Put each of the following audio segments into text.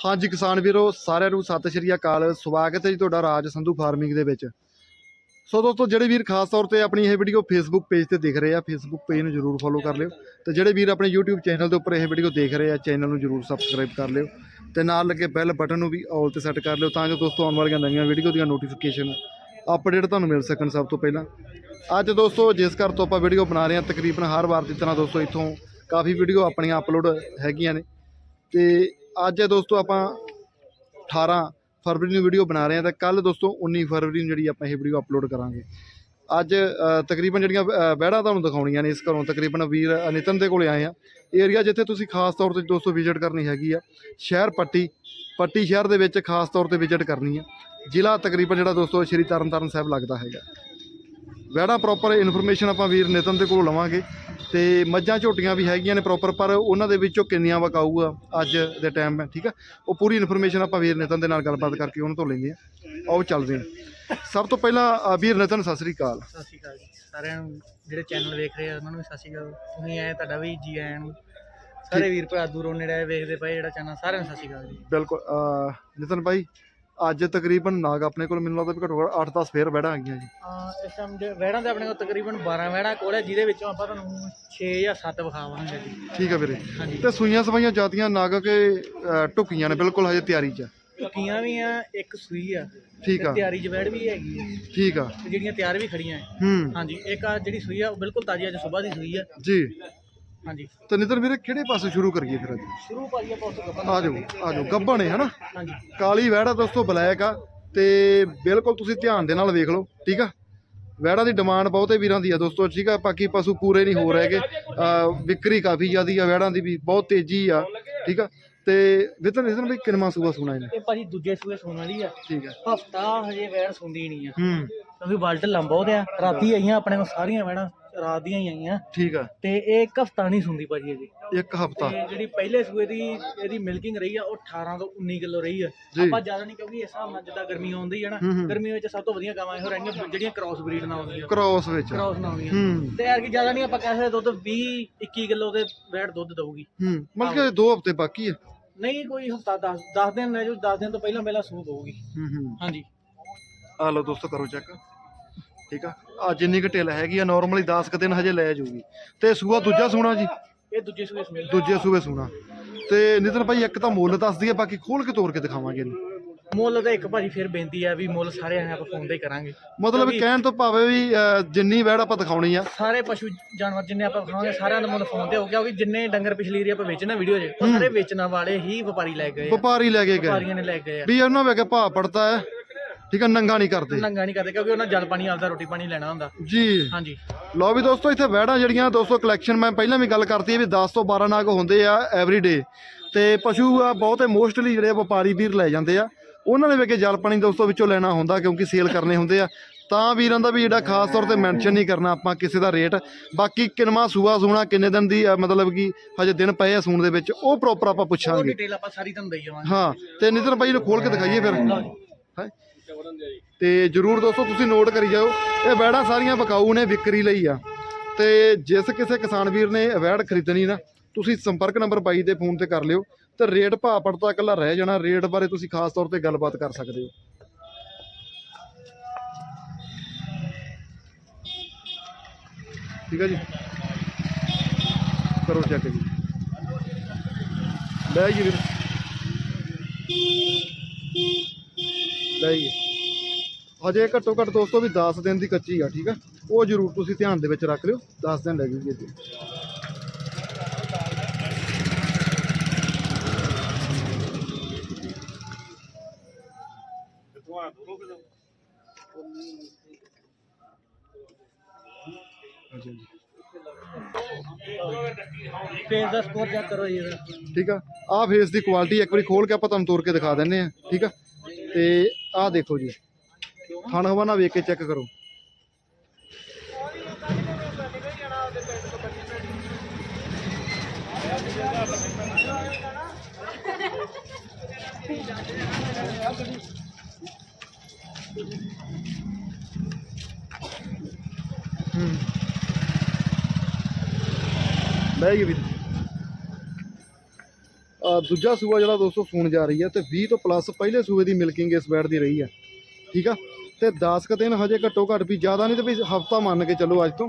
ਹਾਂਜੀ ਕਿਸਾਨ ਵੀਰੋ, ਸਾਰਿਆਂ ਨੂੰ ਸਤਿ ਸ਼੍ਰੀ ਅਕਾਲ। ਸਵਾਗਤ ਹੈ ਜੀ ਤੁਹਾਡਾ ਰਾਜ ਸੰਧੂ ਫਾਰਮਿੰਗ ਦੇ ਵਿੱਚ। ਸੋ ਦੋਸਤੋ, ਜਿਹੜੇ ਵੀਰ ਖਾਸ ਤੌਰ ਤੇ ਆਪਣੀ ਇਹ ਵੀਡੀਓ ਫੇਸਬੁੱਕ ਪੇਜ ਤੇ ਦੇਖ ਰਹੇ ਆ ਫੇਸਬੁੱਕ ਪੇਜ ਨੂੰ ਜਰੂਰ ਫੋਲੋ ਕਰ ਲਿਓ। ਤੇ ਜਿਹੜੇ ਵੀਰ ਆਪਣੇ YouTube ਚੈਨਲ ਦੇ ਉੱਪਰ ਇਹ ਵੀਡੀਓ ਦੇਖ ਰਹੇ ਆ ਚੈਨਲ ਨੂੰ ਜਰੂਰ ਸਬਸਕ੍ਰਾਈਬ ਕਰ ਲਿਓ। ਤੇ ਨਾਲ ਲੱਗੇ ਬੈਲ ਬਟਨ ਨੂੰ ਵੀ ਆਲ ਤੇ ਸੈੱਟ ਕਰ ਲਿਓ, ਤਾਂ ਜੋ ਦੋਸਤੋ ਆਉਣ ਵਾਲੀਆਂ ਨਵੀਆਂ ਵੀਡੀਓ ਦੀਆਂ ਨੋਟੀਫਿਕੇਸ਼ਨ ਅਪਡੇਟ ਤੁਹਾਨੂੰ ਮਿਲ ਸਕਣ ਸਭ ਤੋਂ ਪਹਿਲਾਂ। ਅੱਜ ਦੋਸਤੋ, ਜਿਸ ਘਰ ਤੋਂ ਆਪਾਂ ਵੀਡੀਓ ਬਣਾ ਰਹੇ ਹਾਂ ਤਕਰੀਬਨ ਹਰ ਵਾਰ ਦੀ ਤਰ੍ਹਾਂ ਦੋਸਤੋ ਇੱਥੋਂ ਕਾਫੀ ਵੀਡੀਓ ਆਪਣੀਆਂ ਅਪਲੋਡ ਹੈਗੀਆਂ ਨੇ। ਤੇ ਅੱਜ ਦੋਸਤੋ ਆਪਾਂ 18 ਫਰਵਰੀ ਨੂੰ ਵੀਡੀਓ ਬਣਾ ਰਹੇ ਹਾਂ ਤਾਂ ਕੱਲ ਦੋਸਤੋ 19 ਫਰਵਰੀ ਨੂੰ ਜਿਹੜੀ ਆਪਾਂ ਇਹ ਵੀਡੀਓ ਅਪਲੋਡ ਕਰਾਂਗੇ। ਅੱਜ ਤਕਰੀਬਨ ਜਿਹੜੀਆਂ ਅ, ਵਹਿੜਾਂ ਤੁਹਾਨੂੰ ਦਿਖਾਉਣੀਆਂ ਨੇ ਇਸ ਘਰੋਂ ਤਕਰੀਬਨ ਵੀਰ ਨਿਤਨ ਦੇ ਕੋਲੇ ਆਏ ਆ। ਏਰੀਆ ਜਿੱਥੇ ਤੁਸੀਂ ਖਾਸ ਤੌਰ ਤੇ ਦੋਸਤੋ ਵਿਜ਼ਿਟ ਕਰਨੀ ਹੈਗੀ ਆ ਸ਼ਹਿਰ ਪੱਟੀ ਪੱਟੀ ਸ਼ਹਿਰ ਦੇ ਵਿੱਚ ਖਾਸ ਤੌਰ ਤੇ ਵਿਜ਼ਿਟ ਕਰਨੀ ਆ। ਜ਼ਿਲ੍ਹਾ ਤਕਰੀਬਨ ਜਿਹੜਾ ਦੋਸਤੋ ਸ਼੍ਰੀ ਤਰਨਤਾਰਨ ਸਾਹਿਬ ਲੱਗਦਾ ਹੈਗਾ। ਵਹਿੜਾਂ ਪ੍ਰੋਪਰ ਇਨਫੋਰਮੇਸ਼ਨ ਆਪਾਂ ਵੀਰ ਨਿਤਨ ਦੇ ਕੋਲ ਲਵਾਂਗੇ। ਤੇ ਮੱਝਾਂ ਝੋਟੀਆਂ ਵੀ ਹੈਗੀਆਂ ਨੇ ਪ੍ਰੋਪਰ ਪਰ ਉਹਨਾਂ ਦੇ ਵਿੱਚੋਂ ਕਿੰਨੀਆਂ ਵਕਾਊ ਆ ਅੱਜ ਦੇ ਟਾਈਮ ਠੀਕ ਆ? ਉਹ ਪੂਰੀ ਇਨਫੋਰਮੇਸ਼ਨ ਆਪਾਂ ਵੀਰ ਨਿਤਨ ਦੇ ਨਾਲ ਗੱਲਬਾਤ ਕਰਕੇ ਉਹਨਾਂ ਤੋਂ ਲੈਂਦੇ ਆ ਆਓ ਚੱਲਦੇ ਆ ਸਭ ਤੋਂ ਪਹਿਲਾਂ ਵੀਰ ਨਿਤਨ ਸਤਿ ਸ੍ਰੀ ਅਕਾਲ। ਸਤਿ ਸ਼੍ਰੀ ਅਕਾਲ ਜੀ। ਸਾਰਿਆਂ ਨੂੰ ਜਿਹੜੇ ਚੈਨਲ ਵੇਖ ਰਹੇ ਆ ਉਹਨਾਂ ਨੂੰ ਸਤਿ ਸ਼੍ਰੀ ਅਕਾਲ। ਤੁਸੀਂ ਆਏ ਤੁਹਾਡਾ ਵੀ ਜੀ ਆਇਆਂ ਨੂੰ। ਸਾਰੇ ਵੀਰ ਭਰਾ ਦੂਰੋਂ ਨੇੜੇ ਵੇਖਦੇ ਪਏ ਜਿਹੜਾ ਚੈਨਲ ਸਾਰਿਆਂ ਨੂੰ ਸਤਿ ਸ਼੍ਰੀ ਅਕਾਲ ਜੀ। ਬਿਲਕੁਲ ਨਿਤਨ ਭਾਈ ਅੱਜ ਤਕਰੀਬਨ ਨਾਗ ਆਪਣੇ ਕੋਲ ਮੈਨੂੰ ਲੱਗਦਾ ਵੀ ਘੱਟੋ ਘੱਟ 8-10 ਫੇਰ ਵਹਿੜਾਂ ਹੈਗੀਆਂ ਜੀ। ਅਹ ਇਸ ਟਾਈਮ ਦੇ ਵਹਿੜਾਂ ਦੇ ਆਪਣੇ ਕੋਲ ਤਕਰੀਬਨ 12 ਵਹਿੜਾਂ ਕੋਲ ਹੈ ਜਿਹਦੇ ਵਿੱਚੋਂ ਆਪਾਂ ਤੁਹਾਨੂੰ 6 ਜਾਂ 7 ਵਿਖਾਵਾਂਗੇ ਜੀ। ਠੀਕ ਆ ਵੀਰੇ। ਹਾਂਜੀ। ਤੇ ਸੂਈਆਂ ਸਵਾਈਆਂ ਜਾਤੀਆਂ ਨਾਗ ਕੇ ਅ, ਢੁੱਕੀਆਂ ਨੇ ਬਿਲਕੁਲ ਹਜੇ ਤਿਆਰੀ 'ਚ। ਆ। ਟੁਕੀਆਂ ਵੀ ਆ ਇੱਕ ਸੂਈ ਆ। ਠੀਕ ਆ। ਤੇ ਤਿਆਰੀ 'ਚ ਵਹਿੜ ਵੀ ਹੈਗੀ ਆ। ਠੀਕ ਆ। ਤੇ ਜਿਹੜੀਆਂ ਤਿਆਰ ਵੀ ਖੜੀਆਂ ਹੈ। ਹੂੰ। ਹਾਂਜੀ ਇੱਕ ਆ ਜਿਹੜੀ ਸੂਈ ਆ ਉਹ ਬਿਲਕੁਲ ਤਾਜ਼ੀ ਅੱਜ ਸਵੇਰ ਦੀ ਸੂਈ ਆ। ਜੀ। ਹਾਂਜੀ। ਤੇ ਨਿਤਨ ਵੀਰੇ ਕਿਹੜੇ ਪਾਸੇ ਸ਼ੁਰੂ ਕਰੀਏ ਫਿਰ ਅੱਜ? ਸ਼ੁਰੂ ਭਾਜੀ ਆਪਾਂ ਉਸ ਤੋਂ ਗੱਪਾਂ ਆ ਜਾਓ ਆ ਜਾਓ ਗੱਬਣ ਹੈ ਹਨਾ? ਹਾਂਜੀ। ਕਾਲੀ ਵਹਿੜਾ ਦੋਸਤੋ ਬਲੈਕ ਆ ਤੇ ਬਿਲਕੁਲ ਤੁਸੀਂ ਧਿਆਨ ਦੇ ਨਾਲ ਵੇਖ ਲਓ ਠੀਕ ਆ? ਵਹਿੜਾ ਦੀ ਡਿਮਾਂਡ ਬਹੁਤੇ ਵੀਰਾਂ ਦੀ ਆ ਦੋਸਤੋ ਠੀਕ ਆ? ਬਾਕੀ ਪਸ਼ੂ ਪੂਰੇ ਨਹੀਂ ਹੋ ਰਹੇਗੇ ਵਿਕਰੀ ਕਾਫੀ ਜ਼ਿਆਦੀ ਆ ਵਹਿੜਾਂ ਦੀ ਵੀ ਬਹੁਤ ਤੇਜ਼ੀ ਆ ਠੀਕ ਆ? ਤੇ ਵਿਤਨ ਇਸਨ ਵੀ ਕਿੰਨਾ ਸੂਆ ਸੁਣਾ ਇਹਨੇ? ਇਹ ਭਾਜੀ ਦੂਜੇ ਸੂਏ ਸੂਣ ਵਾਲੀ ਆ। ਠੀਕ ਆ। ਹਫਤਾ ਹਜੇ ਵੈਣ ਸੁੰਦੀ ਨਹੀਂ ਆ। ਹੂੰ। ਕਿਉਂਕਿ ਬਲਟ ਲੰਬਾ ਉਹਦੇ ਆ ਰਾਤੀ ਆਈਆਂ ਆਪਣੇ ਕੋਲ ਸਾਰੀਆਂ ਵੈਣਾਂ ਰਾਤ ਦੀਆਂ ਹੀ ਆਈਆਂ। ਠੀਕ ਆ। ਤੇ ਇਹ ਇੱਕ ਹਫਤਾ ਨਹੀਂ ਸੁੰਦੀ ਭਾਜੀ ਅਜੇ ਇੱਕ ਹਫਤਾ। ਤੇ ਜਿਹੜੀ ਪਹਿਲੇ ਸੂਏ ਦੀ ਇਹਦੀ ਮਿਲਕਿੰਗ ਰਹੀ ਆ ਉਹ 18 ਤੋਂ 19 ਕਿਲੋ ਰਹੀ ਆ। ਜੀ। ਆਪਾਂ ਜ਼ਿਆਦਾ ਨਹੀਂ ਕਿਉਂਕਿ ਇਸ ਹਿਸਾਬ ਨਾਲ ਜਿੱਦਾਂ ਗਰਮੀ ਆਉਂਦੀ ਹੈ ਨਾ ਹੂੰ ਹੂੰ। ਗਰਮੀ ਵਿੱਚ ਸਭ ਤੋਂ ਵਧੀਆ ਗਾਵਾਂ ਇਹੋ ਰਹਿਣਗੀਆਂ ਜਿਹੜੀਆਂ ਕ੍ਰਾਸ ਬਰੀਡ ਨਾਲ ਆਉਂਦੀਆਂ। ਕ੍ਰੋਸ ਵਿੱਚ। ਕ੍ਰਾਸ ਨਾਲ ਆਉਂਦੀਆਂ। ਹੂੰ। ਤੇ ਯਾਰ ਕਿ ਜ਼ਿਆਦਾ ਨਹੀਂ ਆਪਾਂ ਕਹਿ ਸਕਦੇ ਦੁੱਧ 20 21 ਕਿਲੋ ਦੇ ਵੈਟ ਦੁੱਧ ਦਊਗੀ। ਹੂੰ। ਮਤਲਬ ਕਿ ਦੋ ਹਫ਼ਤੇ ਬਾਕੀ ਆ। ਨਹੀਂ ਕੋਈ ਹਫਤਾ 10 10 ਦਿਨ ਲੈ ਜੋ 10 ਦਿਨ ਤੋਂ ਪਹਿਲਾਂ ਪਹਿਲਾਂ ਸੂਪ ਹੋਊਗੀ। ਹੂੰ ਹੂੰ। ਹਾਂਜੀ। ਆ ਲਓ ਦੋਸਤੋ ਕਰੋ ਚੈੱਕ ਠੀਕ ਆ? ਆ ਜਿੰਨੀ ਕੁ ਢਿੱਲ ਹੈਗੀ ਆ ਨਾਰਮਲੀ 10 ਕੁ ਦਿਨ ਹਜੇ ਲੈ ਜਾਊਗੀ ਤੇ ਸੂਆ ਦੂਜਾ ਸੂਣਾ ਜੀ? ਇਹ ਦੂਜੇ ਸੂਏ ਸਮੇਲ ਦੂਜੇ ਸੂਏ ਸੂਣਾ। ਤੇ ਨਿਤਨ ਭਾਈ ਇੱਕ ਤਾਂ ਮੁੱਲ ਦੱਸ ਦਈਏ ਬਾਕੀ ਖੋਲ ਕੇ ਤੋੜ ਕੇ ਦਿਖਾਵਾਂਗੇ ਇਹਨੂੰ। ਮੁੱਲ ਤਾਂ ਇੱਕ ਭਾਜੀ ਫਿਰ ਬੇਨਤੀ ਆ ਵੀ ਮੁੱਲ ਸਾਰੇ ਆਪਾਂ ਫੋਨ ਤੇ ਕਰਾਂਗੇ। ਮਤਲਬ ਕਹਿਣ ਤੋਂ ਭਾਵੇਂ ਵੀ ਅਹ, ਜਿੰਨੀ ਵੈੜ ਆਪਾਂ ਦਿਖਾਉਣੀ ਆ। ਸਾਰੇ ਪਸ਼ੂ ਜਾਨਵਰ ਜਿੰਨੇ ਆਪਾਂ ਖਾਵਾਂਗੇ ਸਾਰਿਆਂ ਦਾ ਮੁੱਲ ਫੋਨ ਤੇ ਹੋ ਗਿਆ ਕਿਉਂਕਿ ਜਿੰਨੇ ਡੰਗਰ ਪਿਛਲੀ ਏਰੀਆ ਆਪਾਂ ਵੇਚਣਾ ਵੀਡੀਓ 'ਚ ਉਹ ਸਾਰੇ ਵੇਚਣ ਵਾਲੇ ਹੀ ਵਪਾਰੀ ਲੈ ਗਏ ਆ। ਵਪਾਰੀ ਲੈ ਕੇ ਗਏ। ਵਪਾਰੀਆਂ ਨੇ ਲੈ ਗਏ ਆ। ਵੀ ਉਹਨਾਂ ਵੇ ਕੇ ਭਾਅ ਪੜਤਾ ਹੈ। ਠੀਕ ਆ ਨੰਗਾ ਨਹੀਂ ਕਰਦੇ। ਨੰਗਾ ਨਹੀਂ ਕਰਦੇ ਕਿਉਂਕਿ ਉਹਨਾਂ ਜਲ ਪਾਣੀ ਆਪਦਾ ਰੋਟੀ ਪਾਣੀ ਲੈਣਾ ਹੁੰਦਾ। ਜੀ। ਹਾਂਜੀ। ਲਓ ਵੀ ਦੋਸਤੋ ਇੱਥੇ ਵੈੜਾਂ ਜਿਹੜੀਆਂ ਦੋਸਤੋ ਕਲੈਕਸ਼ਨ ਮੈਂ ਪਹਿਲਾਂ ਵੀ ਗੱਲ ਕਰਤੀ ਹੈ ਵੀ 10 ਤੋਂ 12 ਨਾਗ ਹੁੰਦੇ ਆ ਐਵਰੀ ਡੇ ਤੇ ਪਸ਼ੂ ਆ ਬਹੁਤੇ ਮੋਸਟਲੀ ਜਿਹੜੇ ਵਪਾਰੀ ਵੀਰ ਲੈ ਜਾਂਦੇ ਆ। ਉਹਨਾਂ ਨੇ ਵੇਖੇ ਜਲ ਪਾਣੀ ਦੋਸਤੋ ਵਿੱਚੋਂ ਲੈਣਾ ਹੁੰਦਾ ਕਿਉਂਕਿ ਸੇਲ ਕਰਨੇ ਹੁੰਦੇ ਆ। ਤਾਂ ਵੀਰਾਂ ਦਾ ਵੀ ਜਿਹੜਾ ਖਾਸ ਤੌਰ ਤੇ ਮੈਂਸ਼ਨ ਨਹੀਂ ਕਰਨਾ ਆਪਾਂ ਕਿਸੇ ਦਾ ਰੇਟ ਬਾਕੀ ਕਿੰਨਵਾਂ ਸੂਆ ਸੂਣਾ ਕਿੰਨੇ ਦਿਨ ਦੀ ਮਤਲਬ ਕਿ ਹਜੇ ਦਿਨ ਪਏ ਆ ਸੂਣ ਦੇ ਵਿੱਚ ਉਹ ਪ੍ਰੋਪਰ ਆਪਾਂ ਪੁੱਛਾਂਗੇ। ਡਿਟੇਲ ਆਪਾਂ ਸਾਰੀ ਤੁਹਾਨੂੰ ਦੇਈ ਜਾਵਾਂਗੇ। ਹਾਂ ਤੇ ਨਿਤਨ ਭਾਈ ਨੂੰ ਖੋਲ ਕੇ ਦਿਖਾਈਏ ਫਿਰ। ਹੈਂ? ਤੇ ਜਰੂਰ ਦੋਸਤੋ ਤੁਸੀਂ ਨੋਟ ਕਰੀ ਜਾਓ, ਇਹ ਵੈੜਾਂ ਸਾਰੀਆਂ ਵਿਕਾਊ ਨੇ ਵਿਕਰੀ ਲਈ ਆ। ਤੇ ਜਿਸ ਕਿਸੇ ਕਿਸਾਨ ਵੀਰ ਨੇ ਵੈੜ ਖਰੀਦਣੀ ਨਾ, ਤੁਸੀਂ ਸੰਪਰਕ ਨੰਬਰ 22 ਦੇ ਫੋਨ ਤੇ ਕਰ ਲਿਓ ਤੇ ਰੇਟ ਭਾਅ ਪੜਤਾ ਇਕੱਲਾ ਰਹਿ ਜਾਣਾ, ਰੇਟ ਬਾਰੇ ਤੁਸੀਂ ਖਾਸ ਤੌਰ ਤੇ ਗੱਲਬਾਤ ਕਰ ਸਕਦੇ ਹੋ। ਠੀਕ ਹੈ ਜੀ? ਕਰੋ ਚੈੱਕ ਜੀ। ਲੈ ਜੀ ਵੀਰ। ਲੈ ਜੀ ਹਜੇ ਘੱਟੋ ਘੱਟ ਦੋਸਤੋ ਵੀ 10 ਦਿਨ ਦੀ ਕੱਚੀ ਆ ਠੀਕ ਆ? ਉਹ ਜ਼ਰੂਰ ਤੁਸੀਂ ਧਿਆਨ ਦੇ ਵਿੱਚ ਰੱਖ ਲਿਓ 10 ਦਿਨ ਲੱਗੂਗੀ ਜੀ ਹਾਂਜੀ ਹਾਂਜੀ ਫੇਸ ਦਾ ਸਕੋਰ ਚੈੱਕ ਕਰੋ ਜੀ। ਠੀਕ ਆ? ਆਹ ਫੇਸ ਦੀ ਕੁਆਲਿਟੀ ਇੱਕ ਵਾਰੀ ਖੋਲ ਕੇ ਆਪਾਂ ਤੁਹਾਨੂੰ ਤੋੜ ਕੇ ਦਿਖਾ ਦਿੰਨੇ ਆ ਠੀਕ ਆ? ਤੇ ਆਹ ਦੇਖੋ ਜੀ। ਥਣ ਹਵਾਨਾ ਵੇਖ ਕੇ ਚੈੱਕ ਕਰੋ। ਹੂੰ। ਲੈ ਜੀ ਵੀਰ। ਦੂਜਾ ਸੂਆ ਜਿਹੜਾ ਦੋਸਤੋ, ਸੂਣ ਜਾ ਰਹੀ ਹੈ ਤੇ 20 ਤੋਂ ਪਲੱਸ ਪਹਿਲੇ ਸੂਏ ਦੀ ਮਿਲਕਿੰਗ ਇਸ ਬੈਡ ਦੀ ਰਹੀ ਹੈ। ਠੀਕ ਆ? ਤੇ 10 ਕੁ ਦਿਨ ਹਜੇ ਘੱਟੋ ਘੱਟ ਵੀ ਜ਼ਿਆਦਾ ਨਹੀਂ ਤੇ ਵੀ ਹਫਤਾ ਮੰਨ ਕੇ ਚੱਲੋ ਅੱਜ ਤੋਂ,